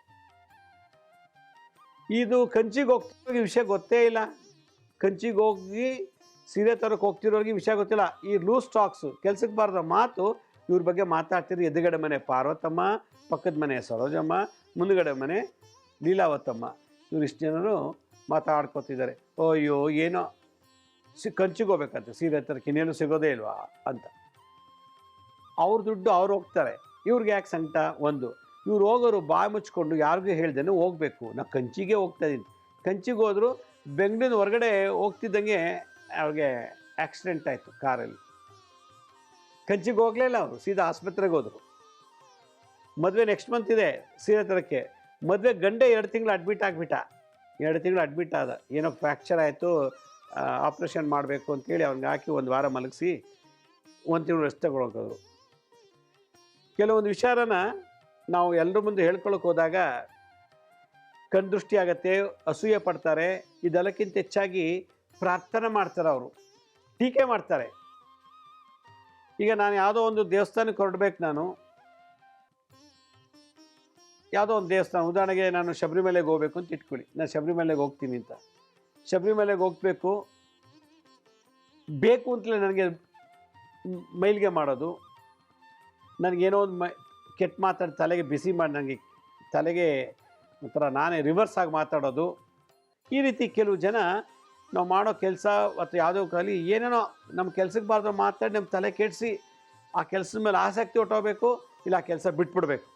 ಇದು ಕಂಚಿಗೆ ಹೋಗ್ತಾ ವಿಷಯ ಗೊತ್ತೇ ಇಲ್ಲ. ಕಂಚಿಗೆ ಹೋಗಿ ಸೀರೆ ತರಕ್ಕೆ ಹೋಗ್ತಿರೋರಿಗೆ ವಿಷಯ ಗೊತ್ತಿಲ್ಲ. ಈ ಲೂಸ್ ಸ್ಟಾಕ್ಸು ಕೆಲ್ಸಕ್ಕೆ ಬಾರದ ಮಾತು ಇವ್ರ ಬಗ್ಗೆ ಮಾತಾಡ್ತಿರೋ. ಎದುರುಗಡೆ ಮನೆ ಪಾರ್ವತಮ್ಮ, ಪಕ್ಕದ ಮನೆ ಸರೋಜಮ್ಮ, ಮುಂದುಗಡೆ ಮನೆ ಲೀಲಾವತಮ್ಮ ಇವ್ರಿಷ್ಟು ಜನರು ಮಾತಾಡ್ಕೋತಿದ್ದಾರೆ. ಅಯ್ಯೋ, ಏನೋ ಸಿ, ಕಂಚಿಗೆ ಹೋಗ್ಬೇಕಂತೆ. ಸೀರೆ ತರಕ್ಕೆ ಇನ್ನೇನು ಸಿಗೋದೇ ಇಲ್ವಾ ಅಂತ. ಅವ್ರ ದುಡ್ಡು ಅವ್ರು ಹೋಗ್ತಾರೆ. ಇವ್ರಿಗೆ ಯಾಕೆ ಸಂಕಟ? ಒಂದು, ಇವ್ರು ಹೋಗೋರು ಬಾಯಿ ಮುಚ್ಕೊಂಡು ಯಾರಿಗೂ ಹೇಳ್ದೇನೆ ಹೋಗಬೇಕು. ನಾ ಕಂಚಿಗೆ ಹೋಗ್ತಾ ಇದ್ದೀನಿ ಕಂಚಿಗೆ ಹೋದ್ರು ಬೆಂಗಳೂರಿನ ಹೊರಗಡೆ ಹೋಗ್ತಿದ್ದಂಗೆ ಅವ್ರಿಗೆ ಆಕ್ಸಿಡೆಂಟ್ ಆಯಿತು ಕಾರಲ್ಲಿ. ಕಂಚಿಗೆ ಹೋಗಲೇ ಇಲ್ಲ ಅವರು, ಸೀದಾ ಆಸ್ಪತ್ರೆಗೆ ಹೋದರು. ಮದುವೆ ನೆಕ್ಸ್ಟ್ ಮಂತ್ ಇದೆ, ಸೀರೆ ತರಕ್ಕೆ. ಮದುವೆ ಗಂಡೆ ಎರಡು ತಿಂಗಳು ಅಡ್ಮಿಟ್ ಆಗಿಬಿಟ್ಟ. ಎರಡು ತಿಂಗಳು ಅಡ್ಮಿಟ್ ಆದ. ಏನೋ ಫ್ರ್ಯಾಕ್ಚರ್ ಆಯಿತು ಆಪ್ರೇಷನ್ ಮಾಡಬೇಕು ಅಂತೇಳಿ ಅವ್ನಿಗೆ ಹಾಕಿ ಒಂದು ವಾರ ಮಲಗಿಸಿ, ಒಂದು ತಿಂಗಳು ರೆಸ್ಟ್ ತಗೊಳಕೋದು ಕೆಲವೊಂದು ವಿಚಾರನ ನಾವು ಎಲ್ಲರ ಮುಂದೆ ಹೇಳ್ಕೊಳಕ್ಕೆ ಹೋದಾಗ ಕಣ್ದೃಷ್ಟಿ ಆಗತ್ತೆ, ಅಸೂಯೆ ಪಡ್ತಾರೆ, ಇದೆಲ್ಲಕ್ಕಿಂತ ಹೆಚ್ಚಾಗಿ ಪ್ರಾರ್ಥನೆ ಮಾಡ್ತಾರೆ ಅವರು. ಟೀಕೆ ಮಾಡ್ತಾರೆ. ಈಗ ನಾನು ಯಾವುದೋ ಒಂದು ದೇವಸ್ಥಾನಕ್ಕೆ ಹೊರಡ್ಬೇಕು ನಾನು. ಯಾವುದೋ ಒಂದು ದೇವಸ್ಥಾನ, ಉದಾಹರಣೆಗೆ ನಾನು ಶಬರಿಮಲೆಗೆ ಹೋಗ್ಬೇಕು ಅಂತ ಇಟ್ಕೊಳ್ಳಿ. ನಾನು ಶಬರಿಮಲೆಗೆ ಹೋಗ್ತೀನಿ ಅಂತ. ಶಬರಿಮಲೆಗೆ ಹೋಗ್ಬೇಕು. ಬೇಕು ಅಂತಲೇ ನನಗೆ ಮೈಲ್ಗೆ ಮಾಡೋದು. ನನಗೇನೋ ಒಂದು ಮೈ, ಕೆಟ್ಟ ಮಾತಾಡಿ ತಲೆಗೆ ಬಿಸಿ ಮಾಡಿ ನನಗೆ ತಲೆಗೆ ಒಂಥರ ನಾನೇ ರಿವರ್ಸ್ ಆಗಿ ಮಾತಾಡೋದು. ಈ ರೀತಿ ಕೆಲವು ಜನ ನಾವು ಮಾಡೋ ಕೆಲಸ ಅಥವಾ ಯಾವುದೋ ಕಲಿ ಏನೇನೋ ನಮ್ಮ ಕೆಲ್ಸಕ್ಕೆ ಬಾರ್ದು ಮಾತಾಡಿ ನಮ್ಮ ತಲೆ ಕೆಡಿಸಿ ಆ ಕೆಲಸದ ಮೇಲೆ ಆಸಕ್ತಿ ಹೊಟ್ಟೋಗ್ಬೇಕು ಇಲ್ಲ ಆ ಕೆಲಸ ಬಿಟ್ಬಿಡ್ಬೇಕು.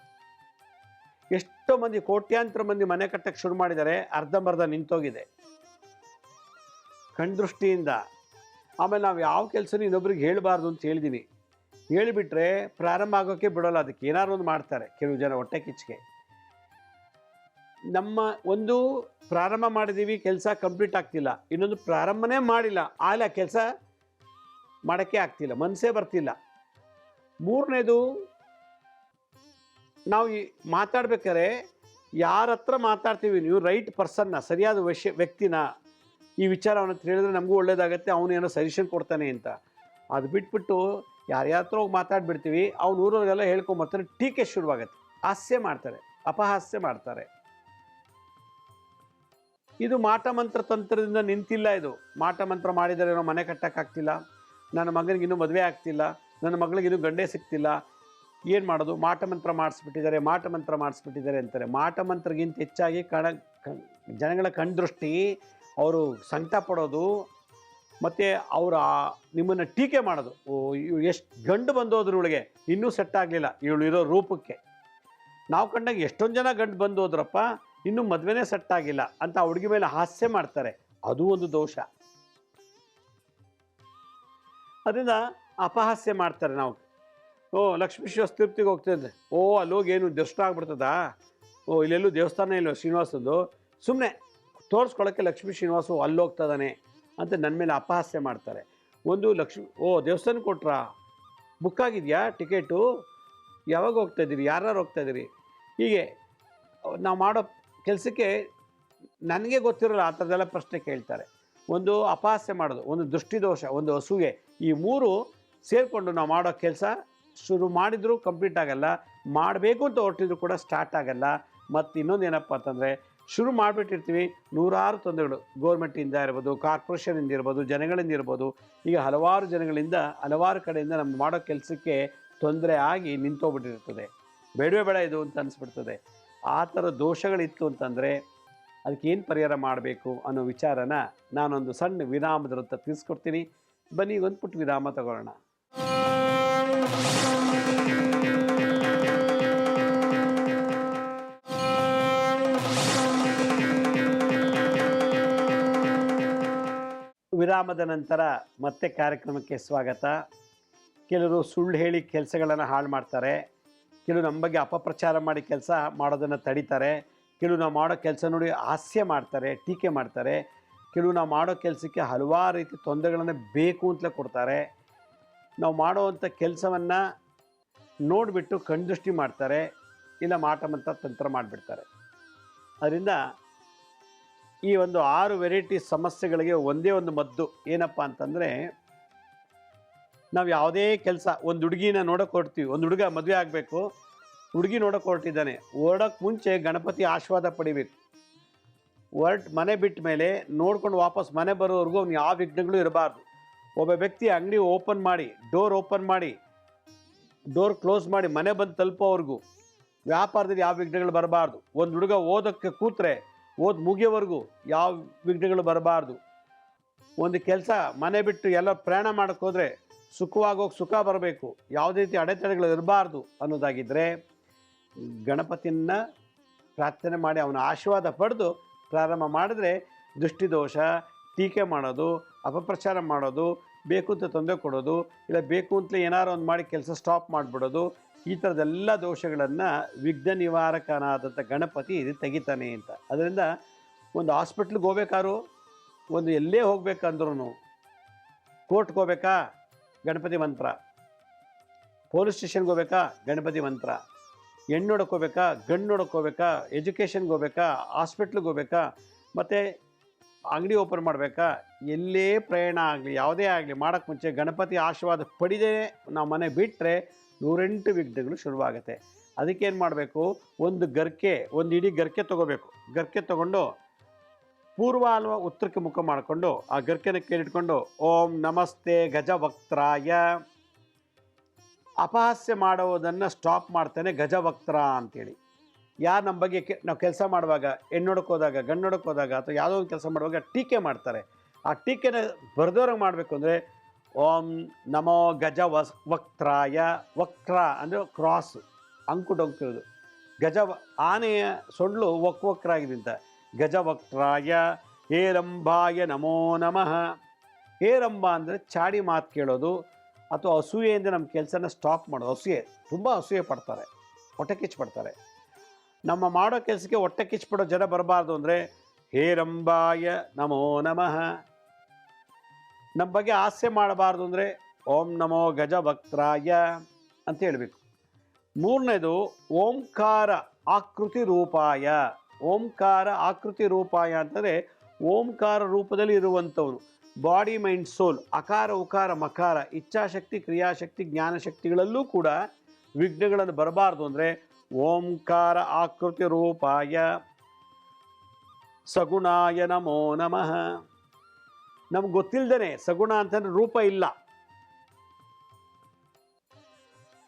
ಎಷ್ಟೋ ಮಂದಿ, ಕೋಟ್ಯಾಂತರ ಮಂದಿ ಮನೆ ಕಟ್ಟಕ್ಕೆ ಶುರು ಮಾಡಿದ್ದಾರೆ, ಅರ್ಧಂಬರ್ಧ ನಿಂತೋಗಿದೆ. ಕಣ್ದೃಷ್ಟಿಯಿಂದ. ಆಮೇಲೆ ನಾವು ಯಾವ ಕೆಲಸನೂ ಇನ್ನೊಬ್ರಿಗೆ ಹೇಳಬಾರ್ದು ಅಂತ ಹೇಳಿದ್ದೀನಿ ಹೇಳಿಬಿಟ್ರೆ ಪ್ರಾರಂಭ ಆಗೋಕ್ಕೆ ಬಿಡೋಲ್ಲ, ಅದಕ್ಕೆ ಏನಾದ್ರು ಒಂದು ಮಾಡ್ತಾರೆ, ಕೆಲವು ಜನ ಹೊಟ್ಟೆ ಕಿಚ್ಚಿಗೆ. ನಮ್ಮ ಒಂದು ಪ್ರಾರಂಭ ಮಾಡಿದ್ದೀವಿ, ಕೆಲಸ ಕಂಪ್ಲೀಟ್ ಆಗ್ತಿಲ್ಲ. ಇನ್ನೊಂದು ಪ್ರಾರಂಭನೇ ಮಾಡಿಲ್ಲ. ಆಲ ಕೆಲಸ ಮಾಡೋಕ್ಕೆ ಆಗ್ತಿಲ್ಲ. ಮನಸ್ಸೇ ಬರ್ತಿಲ್ಲ. ಮೂರನೇದು, ನಾವು ಈ ಮಾತಾಡ್ಬೇಕಾದ್ರೆ, ಯಾರ ಹತ್ರ ಮಾತಾಡ್ತೀವಿ ನೀವು ರೈಟ್ ಪರ್ಸನ್ನ ಸರಿಯಾದ ವಿಷಯ ವ್ಯಕ್ತಿನ, ಈ ವಿಚಾರ ಅವನ ಹತ್ರ ಹೇಳಿದ್ರೆ ನಮಗೂ ಒಳ್ಳೇದಾಗತ್ತೆ ಅವನು ಏನೋ ಸಜೆಷನ್ ಕೊಡ್ತಾನೆ ಅಂತ. ಅದು ಬಿಟ್ಬಿಟ್ಟು ಯಾರ್ಯಾರ ಹತ್ರ ಹೋಗಿ ಮಾತಾಡ್ಬಿಡ್ತೀವಿ, ಅವ್ನು ಊರವ್ರಿಗೆಲ್ಲ ಹೇಳ್ಕೊಂಬರ್ತಾರೆ, ಟೀಕೆ ಶುರುವಾಗತ್ತೆ. ಹಾಸ್ಯ ಮಾಡ್ತಾರೆ. ಅಪಹಾಸ್ಯ ಮಾಡ್ತಾರೆ. ಇದು ಮಾಟ ಮಂತ್ರ ತಂತ್ರದಿಂದ ನಿಂತಿಲ್ಲ ಇದು. ಮಾಟ ಮಂತ್ರ ಮಾಡಿದರೆ ಏನೋ ಮನೆ ಕಟ್ಟೋಕ್ಕಾಗ್ತಿಲ್ಲ ನನ್ನ ಮಗನಿಗೆ ಇನ್ನೂ ಮದುವೆ ಆಗ್ತಿಲ್ಲ. ನನ್ನ ಮಗಳಿಗೆ ಇನ್ನೂ ಗಂಡೇ ಸಿಗ್ತಿಲ್ಲ. ಏನು ಮಾಡೋದು? ಮಾಟ ಮಂತ್ರ ಮಾಡಿಸ್ಬಿಟ್ಟಿದ್ದಾರೆ, ಮಾಟ ಮಂತ್ರ ಮಾಡಿಸ್ಬಿಟ್ಟಿದ್ದಾರೆ ಅಂತಾರೆ. ಮಾಟ ಮಂತ್ರಗಿಂತ ಹೆಚ್ಚಾಗಿ ಕಣ ಜನಗಳ ಕಣ್ದೃಷ್ಟಿ ಅವರು ಸಂಕಟ ಪಡೋದು, ಮತ್ತು ಅವರ ನಿಮ್ಮನ್ನು ಟೀಕೆ ಮಾಡೋದು. ಓ ಎಷ್ಟು ಗಂಡು ಬಂದೋದ್ರೊಳಗೆ ಇನ್ನೂ ಸೆಟ್ ಆಗಲಿಲ್ಲ. ಇವಳು ಇರೋ ರೂಪಕ್ಕೆ. ನಾವು ಕಂಡಾಗ ಎಷ್ಟೊಂದು ಜನ ಗಂಡು ಬಂದು ಹೋದ್ರಪ್ಪ ಇನ್ನೂ ಮದುವೆನೇ ಸೆಟ್ ಆಗಿಲ್ಲ ಅಂತ ಹುಡುಗಿ ಮೇಲೆ ಹಾಸ್ಯ ಮಾಡ್ತಾರೆ. ಅದು ಒಂದು ದೋಷ. ಅದರಿಂದ ಅಪಹಾಸ್ಯ ಮಾಡ್ತಾರೆ ನಾವು. ಓ ಲಕ್ಷ್ಮೀಶ್ವರ ತಿರುಪ್ತಿಗೆ ಹೋಗ್ತಿದ್ದೆ ಓ ಅಲ್ಲಿ ಹೋಗಿ ಏನು ದರ್ಶನ ಆಗ್ಬಿಡ್ತದಾ? ಓ, ಇಲ್ಲೆಲ್ಲೂ ದೇವಸ್ಥಾನ ಇಲ್ಲ ಶ್ರೀನಿವಾಸದ್ದು? ಸುಮ್ಮನೆ ತೋರಿಸ್ಕೊಳ್ಳೋಕ್ಕೆ ಲಕ್ಷ್ಮೀ ಶ್ರೀನಿವಾಸು ಅಲ್ಲಿ ಹೋಗ್ತದಾನೆ ಅಂತ ನನ್ನ ಮೇಲೆ ಅಪಹಾಸ್ಯ ಮಾಡ್ತಾರೆ. ಒಂದು ಲಕ್ಷ್ಮಿ, ಓ, ದೇವಸ್ಥಾನ ಕೊಟ್ರಾ? ಬುಕ್ ಆಗಿದೆಯಾ ಟಿಕೆಟು? ಯಾವಾಗ ಹೋಗ್ತಾ ಇದ್ದೀರಿ? ಯಾರ್ಯಾರು ಹೀಗೆ, ನಾವು ಮಾಡೋ ಕೆಲಸಕ್ಕೆ ನನಗೆ ಗೊತ್ತಿರಲ್ಲ ಆ ಥರದೆಲ್ಲ ಪ್ರಶ್ನೆ ಕೇಳ್ತಾರೆ. ಒಂದು ಅಪಹಾಸ್ಯ ಮಾಡೋದು, ಒಂದು ದೃಷ್ಟಿದೋಷ, ಒಂದು ಹಸುಗೆ ಈ ಮೂರು ಸೇರಿಕೊಂಡು ನಾವು ಮಾಡೋ ಕೆಲಸ ಶುರು ಮಾಡಿದರೂ ಕಂಪ್ಲೀಟ್ ಆಗಲ್ಲ, ಮಾಡಬೇಕು ಅಂತ ಹೊರಟಿದ್ರು ಕೂಡ ಸ್ಟಾರ್ಟ್ ಆಗಲ್ಲ. ಮತ್ತು ಇನ್ನೊಂದು ಏನಪ್ಪ ಅಂತಂದರೆ, ಶುರು ಮಾಡಿಬಿಟ್ಟಿರ್ತೀವಿ, ನೂರಾರು ತೊಂದರೆಗಳು. ಗೌರ್ಮೆಂಟಿಂದ ಇರ್ಬೋದು ಕಾರ್ಪೊರೇಷನಿಂದ ಇರ್ಬೋದು, ಜನಗಳಿಂದ ಇರ್ಬೋದು, ಈಗ ಹಲವಾರು ಜನಗಳಿಂದ ಹಲವಾರು ಕಡೆಯಿಂದ ನಮ್ಮ ಮಾಡೋ ಕೆಲಸಕ್ಕೆ ತೊಂದರೆ ಆಗಿ ನಿಂತೋಗ್ಬಿಟ್ಟಿರ್ತದೆ. ಬೇಡವೇ ಬೇಡ ಇದು ಅಂತ ಅನಿಸ್ಬಿಡ್ತದೆ. ಆ ಥರ ದೋಷಗಳಿತ್ತು ಅಂತಂದರೆ ಅದಕ್ಕೆ ಏನು ಪರಿಹಾರ ಮಾಡಬೇಕು ಅನ್ನೋ ವಿಚಾರನ ನಾನೊಂದು ಸಣ್ಣ ವಿರಾಮದ ಹತ್ರ ತಿಳಿಸ್ಕೊಡ್ತೀನಿ. ಬನ್ನಿ ಒಂದು ಪುಟ್ಟ ವಿರಾಮ ತಗೊಳ್ಳೋಣ. ವಿರಾಮದ ನಂತರ ಮತ್ತೆ ಕಾರ್ಯಕ್ರಮಕ್ಕೆ ಸ್ವಾಗತ. ಕೆಲವರು ಸುಳ್ಳು ಹೇಳಿ ಕೆಲಸಗಳನ್ನು ಹಾಳು ಮಾಡ್ತಾರೆ. ಕೆಲವು ನಮ್ಮ ಬಗ್ಗೆ ಅಪಪ್ರಚಾರ ಮಾಡಿ ಕೆಲಸ ಮಾಡೋದನ್ನು ತಡೀತಾರೆ. ಕೆಲವು ನಾವು ಮಾಡೋ ಕೆಲಸ ನೋಡಿ ಹಾಸ್ಯ ಮಾಡ್ತಾರೆ, ಟೀಕೆ ಮಾಡ್ತಾರೆ. ಕೆಲವು ನಾವು ಮಾಡೋ ಕೆಲಸಕ್ಕೆ ಹಲವಾರು ರೀತಿ ತೊಂದರೆಗಳನ್ನು ಬೇಕು ಅಂತಲೇ ಕೊಡ್ತಾರೆ. ನಾವು ಮಾಡೋವಂಥ ಕೆಲಸವನ್ನು ನೋಡಿಬಿಟ್ಟು ಕಣ್ದೃಷ್ಟಿ ಮಾಡ್ತಾರೆ, ಇಲ್ಲ ಮಾಟಮಂತ ತಂತ್ರ ಮಾಡಿಬಿಡ್ತಾರೆ. ಅದರಿಂದ ಈ ಒಂದು ಆರು ವೆರೈಟಿ ಸಮಸ್ಯೆಗಳಿಗೆ ಒಂದೇ ಒಂದು ಮದ್ದು ಏನಪ್ಪ ಅಂತಂದರೆ ನಾವು ಯಾವುದೇ ಕೆಲಸ, ಒಂದು ಹುಡುಗಿನ ನೋಡೋಕೆ ಹೊರ್ತೀವಿ ಒಂದು ಹುಡುಗ ಮದುವೆ ಆಗಬೇಕು, ಹುಡುಗಿ ನೋಡೋಕೆ ಹೊರಟಿದ್ದಾನೆ. ಓಡೋಕ್ಕೆ ಮುಂಚೆ ಗಣಪತಿ ಆಶೀರ್ವಾದ ಪಡಿಬೇಕು. ಹೊರಟು ಮನೆ ಬಿಟ್ಟ ಮೇಲೆ ನೋಡ್ಕೊಂಡು ವಾಪಸ್ ಮನೆ ಬರೋವರೆಗೂ ಅವ್ನು ಯಾವ ವಿಘ್ನಗಳು ಇರಬಾರ್ದು. ಒಬ್ಬ ವ್ಯಕ್ತಿ ಅಂಗಡಿ ಓಪನ್ ಮಾಡಿ, ಡೋರ್ ಓಪನ್ ಮಾಡಿ, ಡೋರ್ ಕ್ಲೋಸ್ ಮಾಡಿ ಮನೆ ಬಂದು ತಲುಪೋವರೆಗೂ ವ್ಯಾಪಾರದಲ್ಲಿ ಯಾವ ವಿಘ್ನಗಳು ಬರಬಾರ್ದು. ಒಂದು ಹುಡುಗ ಓದೋಕ್ಕೆ ಕೂತ್ರೆ, ಓದ್ ಮುಗಿಯೋವರೆಗೂ ಯಾವ ವಿಘ್ನಗಳು ಬರಬಾರ್ದು. ಒಂದು ಕೆಲಸ ಮನೆ ಬಿಟ್ಟು ಎಲ್ಲ ಪ್ರಯಾಣ ಮಾಡೋಕ್ಕೋದ್ರೆ ಸುಖವಾಗೋಗಿ ಸುಖ ಬರಬೇಕು, ಯಾವುದೇ ರೀತಿ ಅಡೆತಡೆಗಳು ಇರಬಾರ್ದು ಅನ್ನೋದಾಗಿದ್ದರೆ ಗಣಪತಿಯನ್ನ ಪ್ರಾರ್ಥನೆ ಮಾಡಿ ಅವನ ಆಶೀರ್ವಾದ ಪಡೆದು ಪ್ರಾರಂಭ ಮಾಡಿದ್ರೆ ದೃಷ್ಟಿದೋಷ ಟೀಕೆ ಮಾಡೋದು, ಅಪಪ್ರಚಾರ ಮಾಡೋದು, ಬೇಕು ಅಂತ ತೊಂದರೆ ಕೊಡೋದು, ಇಲ್ಲ ಬೇಕು ಅಂತಲೇ ಏನಾರು ಒಂದು ಮಾಡಿ ಕೆಲಸ ಸ್ಟಾಪ್ ಮಾಡಿಬಿಡೋದು, ಈ ಥರದೆಲ್ಲ ದೋಷಗಳನ್ನು ವಿಘ್ನ ನಿವಾರಕನಾದಂಥ ಗಣಪತಿ ಇದು ತೆಗಿತಾನೆ ಅಂತ. ಅದರಿಂದ ಒಂದು ಹಾಸ್ಪಿಟ್ಲಿಗೆ ಹೋಗ್ಬೇಕಾದ್ರು, ಒಂದು ಎಲ್ಲೇ ಹೋಗ್ಬೇಕಂದ್ರೂ ಕೋರ್ಟ್ಗೆ ಹೋಗ್ಬೇಕಾ? ಗಣಪತಿ ಮಂತ್ರ. ಪೊಲೀಸ್ ಸ್ಟೇಷನ್ಗೆ ಹೋಗ್ಬೇಕಾ? ಗಣಪತಿ ಮಂತ್ರ. ಹೆಣ್ಣು ನೋಡೋಕೆ ಹೋಗ್ಬೇಕಾ? ಗಂಡು ನೋಡೋಕೆ ಹೋಗ್ಬೇಕಾ? ಎಜುಕೇಷನ್ಗೆ ಹೋಗ್ಬೇಕಾ? ಹಾಸ್ಪಿಟ್ಲಿಗೆ ಹೋಗ್ಬೇಕಾ? ಮತ್ತು ಅಂಗಡಿ ಓಪನ್ ಮಾಡಬೇಕಾ? ಎಲ್ಲೇ ಪ್ರಯಾಣ ಆಗಲಿ, ಯಾವುದೇ ಆಗಲಿ, ಮಾಡೋಕ್ಕೆ ಮುಂಚೆ ಗಣಪತಿ ಆಶೀರ್ವಾದ ಪಡಿದೇ ನಾವು ಮನೆ ಬಿಟ್ಟರೆ ನೂರೆಂಟು ವಿಘ್ನಗಳು ಶುರುವಾಗುತ್ತೆ. ಅದಕ್ಕೇನು ಮಾಡಬೇಕು? ಒಂದು ಗರ್ಕೆ, ಒಂದು ಇಡೀ ಗರ್ಕೆ ತೊಗೋಬೇಕು. ಗರ್ಕೆ ತೊಗೊಂಡು ಪೂರ್ವ ಅಲ್ವಾ ಉತ್ತರಕ್ಕೆ ಮುಖ ಮಾಡಿಕೊಂಡು ಆ ಗರ್ಕೆನ ಕೇಳಿಟ್ಕೊಂಡು ಓಂ ನಮಸ್ತೆ ಗಜವಕ್ತ್ರಾಯ. ಅಪಹಾಸ್ಯ ಮಾಡುವುದನ್ನು ಸ್ಟಾಪ್ ಮಾಡ್ತಾನೆ ಗಜವಕ್ತ್ರ ಅಂತೇಳಿ. ಯಾರು ನಮ್ಮ ಬಗ್ಗೆ ಕೆ, ನಾವು ಕೆಲಸ ಮಾಡುವಾಗ ಹೆಣ್ಣು ನೋಡಕ್ಕೆ ಹೋದಾಗ ಗಂಡೊಡಕ್ಕೆ ಹೋದಾಗ ಅಥವಾ ಯಾವುದೋ ಒಂದು ಕೆಲಸ ಮಾಡುವಾಗ ಟೀಕೆ ಮಾಡ್ತಾರೆ. ಆ ಟೀಕೆನ ಬರೆದೋರಂಗೆ ಮಾಡಬೇಕು ಅಂದರೆ, ಓಂ ನಮೋ ಗಜ ವಸ್ ವಕ್ತ್ರಾಯ ವಕ್ರ ಅಂದರೆ ಕ್ರಾಸ್ ಅಂಕು ಡೊಂಕಿರೋದು ಗಜ ಆನೆಯ ಸೊಂಡ್ಲು ವಕ್ ವಕ್ರಾಗಿದೆ ಗಜವಕ್ತ್ರಾಯ ಹೇರಂಬಾಯ ನಮೋ ನಮಃ. ಹೇರಂಬ ಅಂದರೆ ಚಾಡಿ ಮಾತು ಕೇಳೋದು ಅಥವಾ ಅಸೂಯೆಯಿಂದ ನಮ್ಮ ಕೆಲಸನ ಸ್ಟಾಪ್ ಮಾಡೋದು. ಅಸೂಯೆ, ತುಂಬ ಅಸೂಯೆ ಪಡ್ತಾರೆ, ಹೊಟ್ಟೆ ಕಿಚ್ಚು ಪಡ್ತಾರೆ. ನಮ್ಮ ಮಾಡೋ ಕೆಲಸಕ್ಕೆ ಹೊಟ್ಟೆ ಕಿಚ್ಚು ಪಡೋ ಜನ ಬರಬಾರ್ದು ಅಂದರೆ ಹೇರಂಬಾಯ ನಮೋ ನಮಃ. ನಮ್ಮ ಬಗ್ಗೆ ಆಸೆ ಮಾಡಬಾರ್ದು ಅಂದರೆ ಓಂ ನಮೋ ಗಜಭಕ್ತ್ರಾಯ ಅಂತ ಹೇಳಬೇಕು. ಮೂರನೇದು ಓಂಕಾರ ಆಕೃತಿ ರೂಪಾಯ. ಓಂಕಾರ ಆಕೃತಿ ರೂಪಾಯ ಅಂತಂದರೆ ಓಂಕಾರ ರೂಪದಲ್ಲಿ ಇರುವಂಥವನು ಬಾಡಿ ಮೈಂಡ್ ಸೋಲ್ ಅಕಾರ, ಉಕಾರ, ಮಕಾರ, ಇಚ್ಛಾಶಕ್ತಿ, ಕ್ರಿಯಾಶಕ್ತಿ, ಜ್ಞಾನಶಕ್ತಿಗಳಲ್ಲೂ ಕೂಡ ವಿಘ್ನಗಳನ್ನು ಬರಬಾರ್ದು ಅಂದರೆ ಓಂಕಾರ ಆಕೃತಿ ರೂಪಾಯ. ಸಗುಣಾಯ ನಮೋ ನಮಃ. ನಮ್ಗೆ ಗೊತ್ತಿಲ್ಲದೇ ಸಗುಣ ಅಂತಂದ್ರೆ ರೂಪ ಇಲ್ಲ.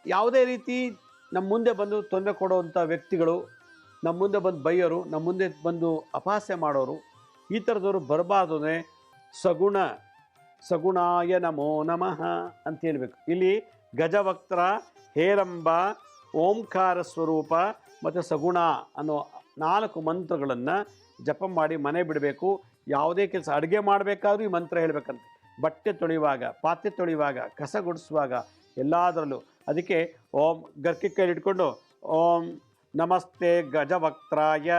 ಯಾವುದೇ ರೀತಿ ನಮ್ಮ ಮುಂದೆ ಬಂದು ತೊಂದರೆ ಕೊಡುವಂಥ ವ್ಯಕ್ತಿಗಳು ನಮ್ಮ ಮುಂದೆ ಬಂದು ಬೈಯೋರು, ನಮ್ಮ ಮುಂದೆ ಬಂದು ಅಪಾಸೆ ಮಾಡೋರು, ಈ ಥರದವರು ಬರಬಾರ್ದು ಸಗುಣ, ಸಗುಣಾಯ ನಮೋ ನಮಃ ಅಂತ ಹೇಳಬೇಕು. ಇಲ್ಲಿ ಗಜವಕ್ತ್ರ ಹೇರಂಬ, ಓಂಕಾರ ಸ್ವರೂಪ ಮತ್ತು ಸಗುಣ ಅನ್ನೋ ನಾಲ್ಕು ಮಂತ್ರಗಳನ್ನು ಜಪ ಮಾಡಿ ಮನೆ ಬಿಡಬೇಕು. ಯಾವುದೇ ಕೆಲಸ ಅಡುಗೆ ಮಾಡಬೇಕಾದ್ರೂ ಈ ಮಂತ್ರ ಹೇಳಬೇಕಂತೆ. ಬಟ್ಟೆ ತೊಳೆಯುವಾಗ, ಪಾತ್ರೆ ತೊಳೆಯುವಾಗ, ಕಸ ಗುಡಿಸುವಾಗ ಎಲ್ಲದರಲ್ಲೂ. ಅದಕ್ಕೆ ಓಂ ಗರ್ಕಿ ಕೈಲಿ ಇಟ್ಕೊಂಡು ಓಂ ನಮಸ್ತೆ ಗಜವಕ್ತ್ರಾಯ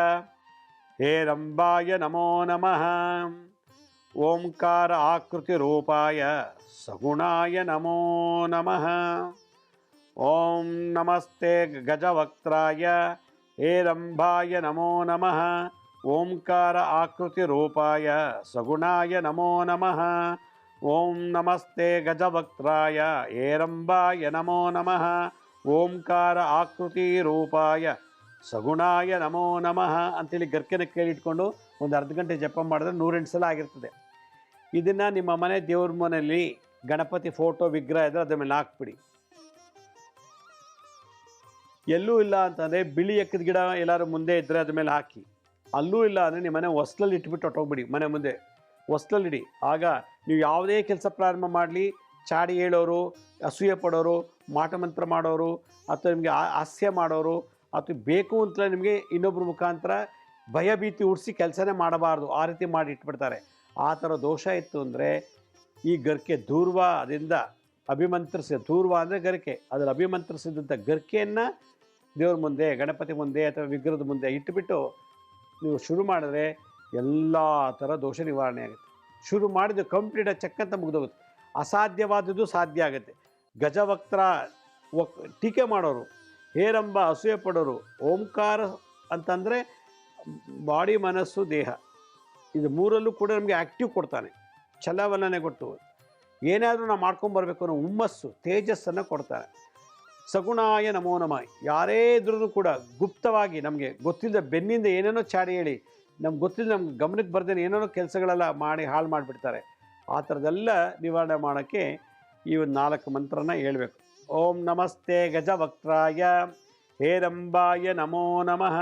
ಹೇರಂಬಾಯ ನಮೋ ನಮಃ ಓಂಕಾರ ಆಕೃತಿ ರೂಪಾಯ ಸಗುಣಾಯ ನಮೋ ನಮಃ ಓಂ ನಮಸ್ತೆ ಗಜವಕ್ತ್ರಾಯ ಹೇರಂಬಾಯ ನಮೋ ನಮಃ ಓಂಕಾರ ಆಕೃತಿ ರೂಪಾಯ ಸಗುಣಾಯ ನಮೋ ನಮಃ ಓಂ ನಮಸ್ತೆ ಗಜವಕ್ತ್ರಾಯ ಹೇರಂಬಾಯ ನಮೋ ನಮಃ ಓಂಕಾರ ಆಕೃತಿ ರೂಪಾಯ ಸಗುಣಾಯ ನಮೋ ನಮಃ ಅಂತೇಳಿ ಗರ್ಕೆನ ಕೇಳಿಟ್ಕೊಂಡು ಒಂದು ಅರ್ಧ ಗಂಟೆ ಜಪ ಮಾಡಿದ್ರೆ ನೂರೆಂಟು ಸಲ ಆಗಿರ್ತದೆ. ಇದನ್ನು ನಿಮ್ಮ ಮನೆ ದೇವ್ರ ಮನೆಯಲ್ಲಿ ಗಣಪತಿ ಫೋಟೋ ವಿಗ್ರಹ ಇದ್ದರೆ ಅದ್ರ ಮೇಲೆ ಹಾಕ್ಬಿಡಿ. ಎಲ್ಲೂ ಇಲ್ಲ ಅಂತಂದರೆ ಬಿಳಿ ಎಕ್ಕದ ಗಿಡ ಎಲ್ಲರೂ ಮುಂದೆ ಇದ್ದರೆ ಅದ್ರ ಮೇಲೆ ಹಾಕಿ. ಅಲ್ಲೂ ಇಲ್ಲ ಅಂದರೆ ನಿಮ್ಮ ಮನೆ ಹೊಸ್ಲಲ್ಲಿ ಇಟ್ಬಿಟ್ಟು ಹೊಟ್ಟೋಗ್ಬಿಡಿ ಮನೆ ಮುಂದೆ. ಹೊಸ್ಲಲ್ಲಿಡಿ ಆಗ ನೀವು ಯಾವುದೇ ಕೆಲಸ ಪ್ರಾರಂಭ ಮಾಡಲಿ, ಚಾಡಿ ಹೇಳೋರು, ಅಸೂಯೆ ಪಡೋರು ಮಾಟ ಮಂತ್ರ ಮಾಡೋರು, ಅಥವಾ ನಿಮಗೆ ಹಾಸ್ಯ ಮಾಡೋರು ಅಥವಾ ಬೇಕು ಅಂತಲೇ ನಿಮಗೆ ಇನ್ನೊಬ್ಬರ ಮುಖಾಂತರ ಭಯಭೀತಿ ಹುಡ್ಸಿ ಕೆಲಸನೇ ಮಾಡಬಾರ್ದು, ಆ ರೀತಿ ಮಾಡಿ ಇಟ್ಬಿಡ್ತಾರೆ. ಆ ಥರ ದೋಷ ಇತ್ತು ಅಂದರೆ ಈ ಗರ್ಕೆ ದೂರ್ವದಿಂದ ಅಭಿಮಂತ್ರಿಸಿದ, ದೂರ್ವ ಅಂದರೆ ಗರಿಕೆ, ಅದರಲ್ಲಿ ಅಭಿಮಂತ್ರಿಸಿದಂಥ ಗರ್ಕೆಯನ್ನು ದೇವ್ರ ಮುಂದೆ, ಗಣಪತಿ ಮುಂದೆ ಅಥವಾ ವಿಗ್ರಹದ ಮುಂದೆ ಇಟ್ಟುಬಿಟ್ಟು ನೀವು ಶುರು ಮಾಡಿದ್ರೆ ಎಲ್ಲ ಥರ ದೋಷ ನಿವಾರಣೆ ಆಗುತ್ತೆ. ಶುರು ಮಾಡಿದ್ದು ಕಂಪ್ಲೀಟ್ ಚೆಕ್ ಅಂತ ಮುಗಿದೋಗುತ್ತೆ. ಅಸಾಧ್ಯವಾದದ್ದು ಸಾಧ್ಯ ಆಗುತ್ತೆ. ಗಜವಕ್ತ್ರ ವಕ್ ಟೀಕೆ ಮಾಡೋರು ಹೇರಂಬ ಅಸೂಯೆ ಪಡೋರು. ಓಂಕಾರ ಅಂತಂದರೆ ಬಾಡಿ, ಮನಸ್ಸು, ದೇಹ. ಇದು ಮೂರಲ್ಲೂ ಕೂಡ ನಮಗೆ ಆ್ಯಕ್ಟಿವ್ ಕೊಡ್ತಾನೆ. ಛಲವಲನೆ ಕೊಟ್ಟು. ಏನಾದರೂ ನಾವು ಮಾಡ್ಕೊಂಬರ್ಬೇಕು ಅನ್ನೋ ಹುಮ್ಮಸ್ಸು, ತೇಜಸ್ಸನ್ನು ಕೊಡ್ತಾನೆ. ಸಗುಣಾಯ ನಮೋ ನಮ. ಯಾರೇ ಇದ್ರೂ ಕೂಡ ಗುಪ್ತವಾಗಿ ನಮಗೆ ಗೊತ್ತಿಲ್ಲದ ಬೆನ್ನಿಂದ ಏನೇನೋ ಚಾಡಿ ಹೇಳಿ, ನಮ್ಗೆ ಗೊತ್ತಿಲ್ಲ, ನಮ್ಗೆ ಗಮನಕ್ಕೆ ಬರ್ದೇನೆ ಏನೇನೋ ಕೆಲಸಗಳೆಲ್ಲ ಮಾಡಿ, ಹಾಳು ಮಾಡಿಬಿಡ್ತಾರೆ. ಆ ಥರದ್ದೆಲ್ಲ ನಿವಾರಣೆ ಮಾಡೋಕ್ಕೆ ಈ ಒಂದು ನಾಲ್ಕು ಮಂತ್ರನ ಹೇಳ್ಬೇಕು. ಓಂ ನಮಸ್ತೆ ಗಜವಕ್ತ್ರಾಯ. ಹೇರಂಬಾಯ ನಮೋ ನಮಃ.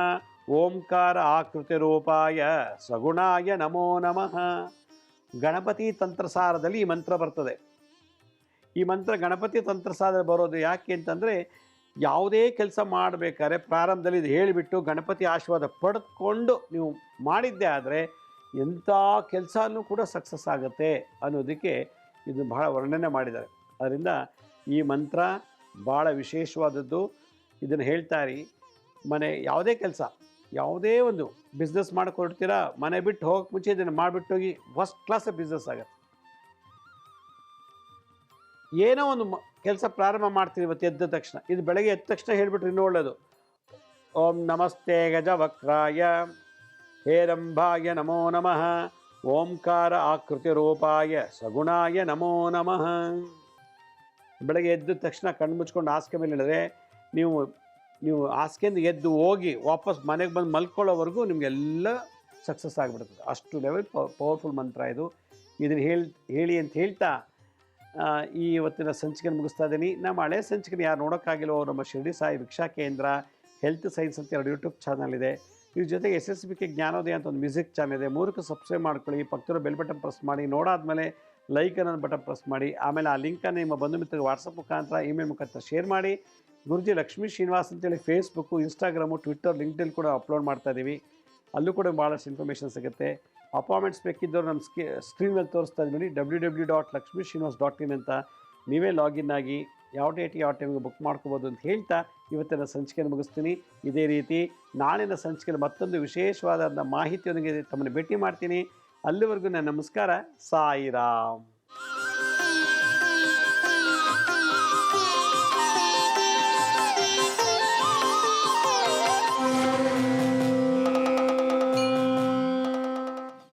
ಓಂಕಾರ ಆಕೃತಿ ರೂಪಾಯ ಸಗುಣಾಯ ನಮೋ ನಮಃ. ಗಣಪತಿ ತಂತ್ರಸಾರದಲ್ಲಿ ಈ ಮಂತ್ರ ಬರ್ತದೆ. ಈ ಮಂತ್ರ ಗಣಪತಿ ತಂತ್ರಸಾರ ಬರೋದು ಯಾಕೆ ಅಂತಂದರೆ ಯಾವುದೇ ಕೆಲಸ ಮಾಡಬೇಕಾದ್ರೆ ಪ್ರಾರಂಭದಲ್ಲಿ ಇದು ಹೇಳಿಬಿಟ್ಟು ಗಣಪತಿ ಆಶೀರ್ವಾದ ಪಡೆದುಕೊಂಡು ನೀವು ಮಾಡಿದ್ದೆ ಆದರೆ ಎಂಥ ಕೆಲಸನೂ ಕೂಡ ಸಕ್ಸಸ್ ಆಗುತ್ತೆ ಅನ್ನೋದಕ್ಕೆ ಇದು ಬಹಳ ವರ್ಣನೆ ಮಾಡಿದ್ದಾರೆ. ಅದರಿಂದ ಈ ಮಂತ್ರ ಭಾಳ ವಿಶೇಷವಾದದ್ದು. ಇದನ್ನು ಹೇಳ್ತಾರಿ ಮನೆ ಯಾವುದೇ ಕೆಲಸ, ಯಾವುದೇ ಒಂದು ಬಿಸ್ನೆಸ್ ಮಾಡಿಕೊಡ್ತೀರಾ ಮನೆ ಬಿಟ್ಟು ಹೋಗಕ್ಕೆ ಮುಂಚೆ ಇದನ್ನು ಮಾಡಿಬಿಟ್ಟು ಹೋಗಿ ಫಸ್ಟ್ ಕ್ಲಾಸ್ ಬಿಸ್ನೆಸ್ ಆಗುತ್ತೆ. ಏನೋ ಒಂದು ಕೆಲಸ ಪ್ರಾರಂಭ ಮಾಡ್ತೀವಿ ಇವತ್ತು ಎದ್ದ ತಕ್ಷಣ. ಇದು ಬೆಳಗ್ಗೆ ಎದ್ದ ತಕ್ಷಣ ಹೇಳಿಬಿಟ್ರೆ ಇನ್ನೂ ಒಳ್ಳೆಯದು ಓಂ ನಮಸ್ತೆ ಗಜವಕ್ರಾಯ. ಹೇರಂಭಾಯ ನಮೋ ನಮಃ. ಓಂಕಾರ ಆಕೃತಿ ರೂಪಾಯ ಸಗುಣಾಯ ನಮೋ ನಮಃ. ಬೆಳಗ್ಗೆ ಎದ್ದ ತಕ್ಷಣ ಕಣ್ಣು ಮುಚ್ಕೊಂಡು ಹಾಸಿಗೆ ಮೇಲೆ ಹೇಳಿದ್ರೆ, ನೀವು ನೀವು ಹಾಸಿಗೆಯಿಂದ ಎದ್ದು ಹೋಗಿ ವಾಪಸ್ ಮನೆಗೆ ಬಂದು ಮಲ್ಕೊಳ್ಳೋವರೆಗೂ ನಿಮಗೆಲ್ಲ ಸಕ್ಸಸ್ ಆಗಿಬಿಡ್ತದೆ. ಅಷ್ಟು ಲೆವೆಲ್ ಪವರ್ಫುಲ್ ಮಂತ್ರ ಇದು. ಇದನ್ನು ಹೇಳಿ ಹೇಳಿ ಅಂತ ಹೇಳ್ತಾ ಈ ಇವತ್ತಿನ ಸಂಚಿಕೆ ಮುಗಿಸ್ತಾ ಇದ್ದೀನಿ. ನಮ್ಮ ಹಳೆ ಸಂಚಿಕೆನ ಯಾರು ನೋಡೋಕ್ಕಾಗಿಲ್ಲವೋ ನಮ್ಮ ಶಿರಡಿ ಸಾಯಿ ಭಿಕ್ಷಾ ಕೇಂದ್ರ ಹೆಲ್ತ್ ಸೈನ್ಸ್ ಅಂತ ಎರಡು ಯೂಟ್ಯೂಬ್ ಚಾನಲ್ ಇದೆ. ಇದ್ರ ಜೊತೆಗೆ ಎಸ್ ಎಸ್ ಬಿ ಕೆ ಜ್ಞಾನೋದಯ ಅಂತ ಒಂದು ಮ್ಯೂಸಿಕ್ ಚಾನಲ್ ಇದೆ. ಮೂರಕ್ಕೆ ಸಬ್ಸ್ಕ್ರೈಬ್ ಮಾಡ್ಕೊಳ್ಳಿ. ಪಕ್ಕದ ಬೆಲ್ ಬಟನ್ ಪ್ರೆಸ್ ಮಾಡಿ. ನೋಡಾದ್ಮೇಲೆ ಲೈಕ್ ಅನ್ನೋ ಬಟನ್ ಪ್ರೆಸ್ ಮಾಡಿ. ಆಮೇಲೆ ಆ ಲಿಂಕನ್ನು ನಿಮ್ಮ ಬಂಧು ಮಿತ್ರರಿಗೆ ವಾಟ್ಸಪ್ ಮುಖಾಂತರ ಇಮೇಲ್ ಮುಖಾಂತರ ಶೇರ್ ಮಾಡಿ. ಗುರುಜಿ ಲಕ್ಷ್ಮೀ ಶ್ರೀನಿವಾಸ್ ಅಂತೇಳಿ ಫೇಸ್ಬುಕ್ಕು ಇನ್ಸ್ಟಾಗ್ರಾಮು ಟ್ವಿಟ್ಟರ್ ಲಿಂಕ್ಡಲ್ಲಿ ಕೂಡ ಅಪ್ಲೋಡ್ ಮಾಡ್ತಾ ಇದ್ದೀವಿ ಅಲ್ಲೂ ಕೂಡ ಭಾಳಷ್ಟು ಇನ್ಫಾರ್ಮೇಷನ್ ಸಿಗುತ್ತೆ. ಅಪಾಯಿಂಟ್ಮೆಂಟ್ಸ್ ಬೇಕಿದ್ದವ್ರು ನಮ್ಮ ಸ್ಕಿ ಸ್ಕ್ರೀನಲ್ಲಿ ತೋರಿಸ್ತಾ ಇದ್ದೀನಿ. W W dot Lakshmi Srinivas dot in ಅಂತ ನೀವೇ ಲಾಗಿನ್ ಆಗಿ ಯಾವ ಡೇಟ್ ಯಾವ ಟೈಮ್ಗೆ ಬುಕ್ ಮಾಡ್ಕೋಬೋದು ಅಂತ ಹೇಳ್ತಾ ಇವತ್ತಿನ ಸಂಚಿಕೆಯನ್ನು ಮುಗಿಸ್ತೀನಿ. ಇದೇ ರೀತಿ ನಾಳಿನ ಸಂಚಿಕೆಯಲ್ಲಿ ಮತ್ತೊಂದು ವಿಶೇಷವಾದ ಮಾಹಿತಿಯೊಂದಿಗೆ ತಮ್ಮನ್ನು ಭೇಟಿ ಮಾಡ್ತೀನಿ. ಅಲ್ಲಿವರೆಗೂ ನನ್ನ ನಮಸ್ಕಾರ. ಸಾಯಿರಾಮ್.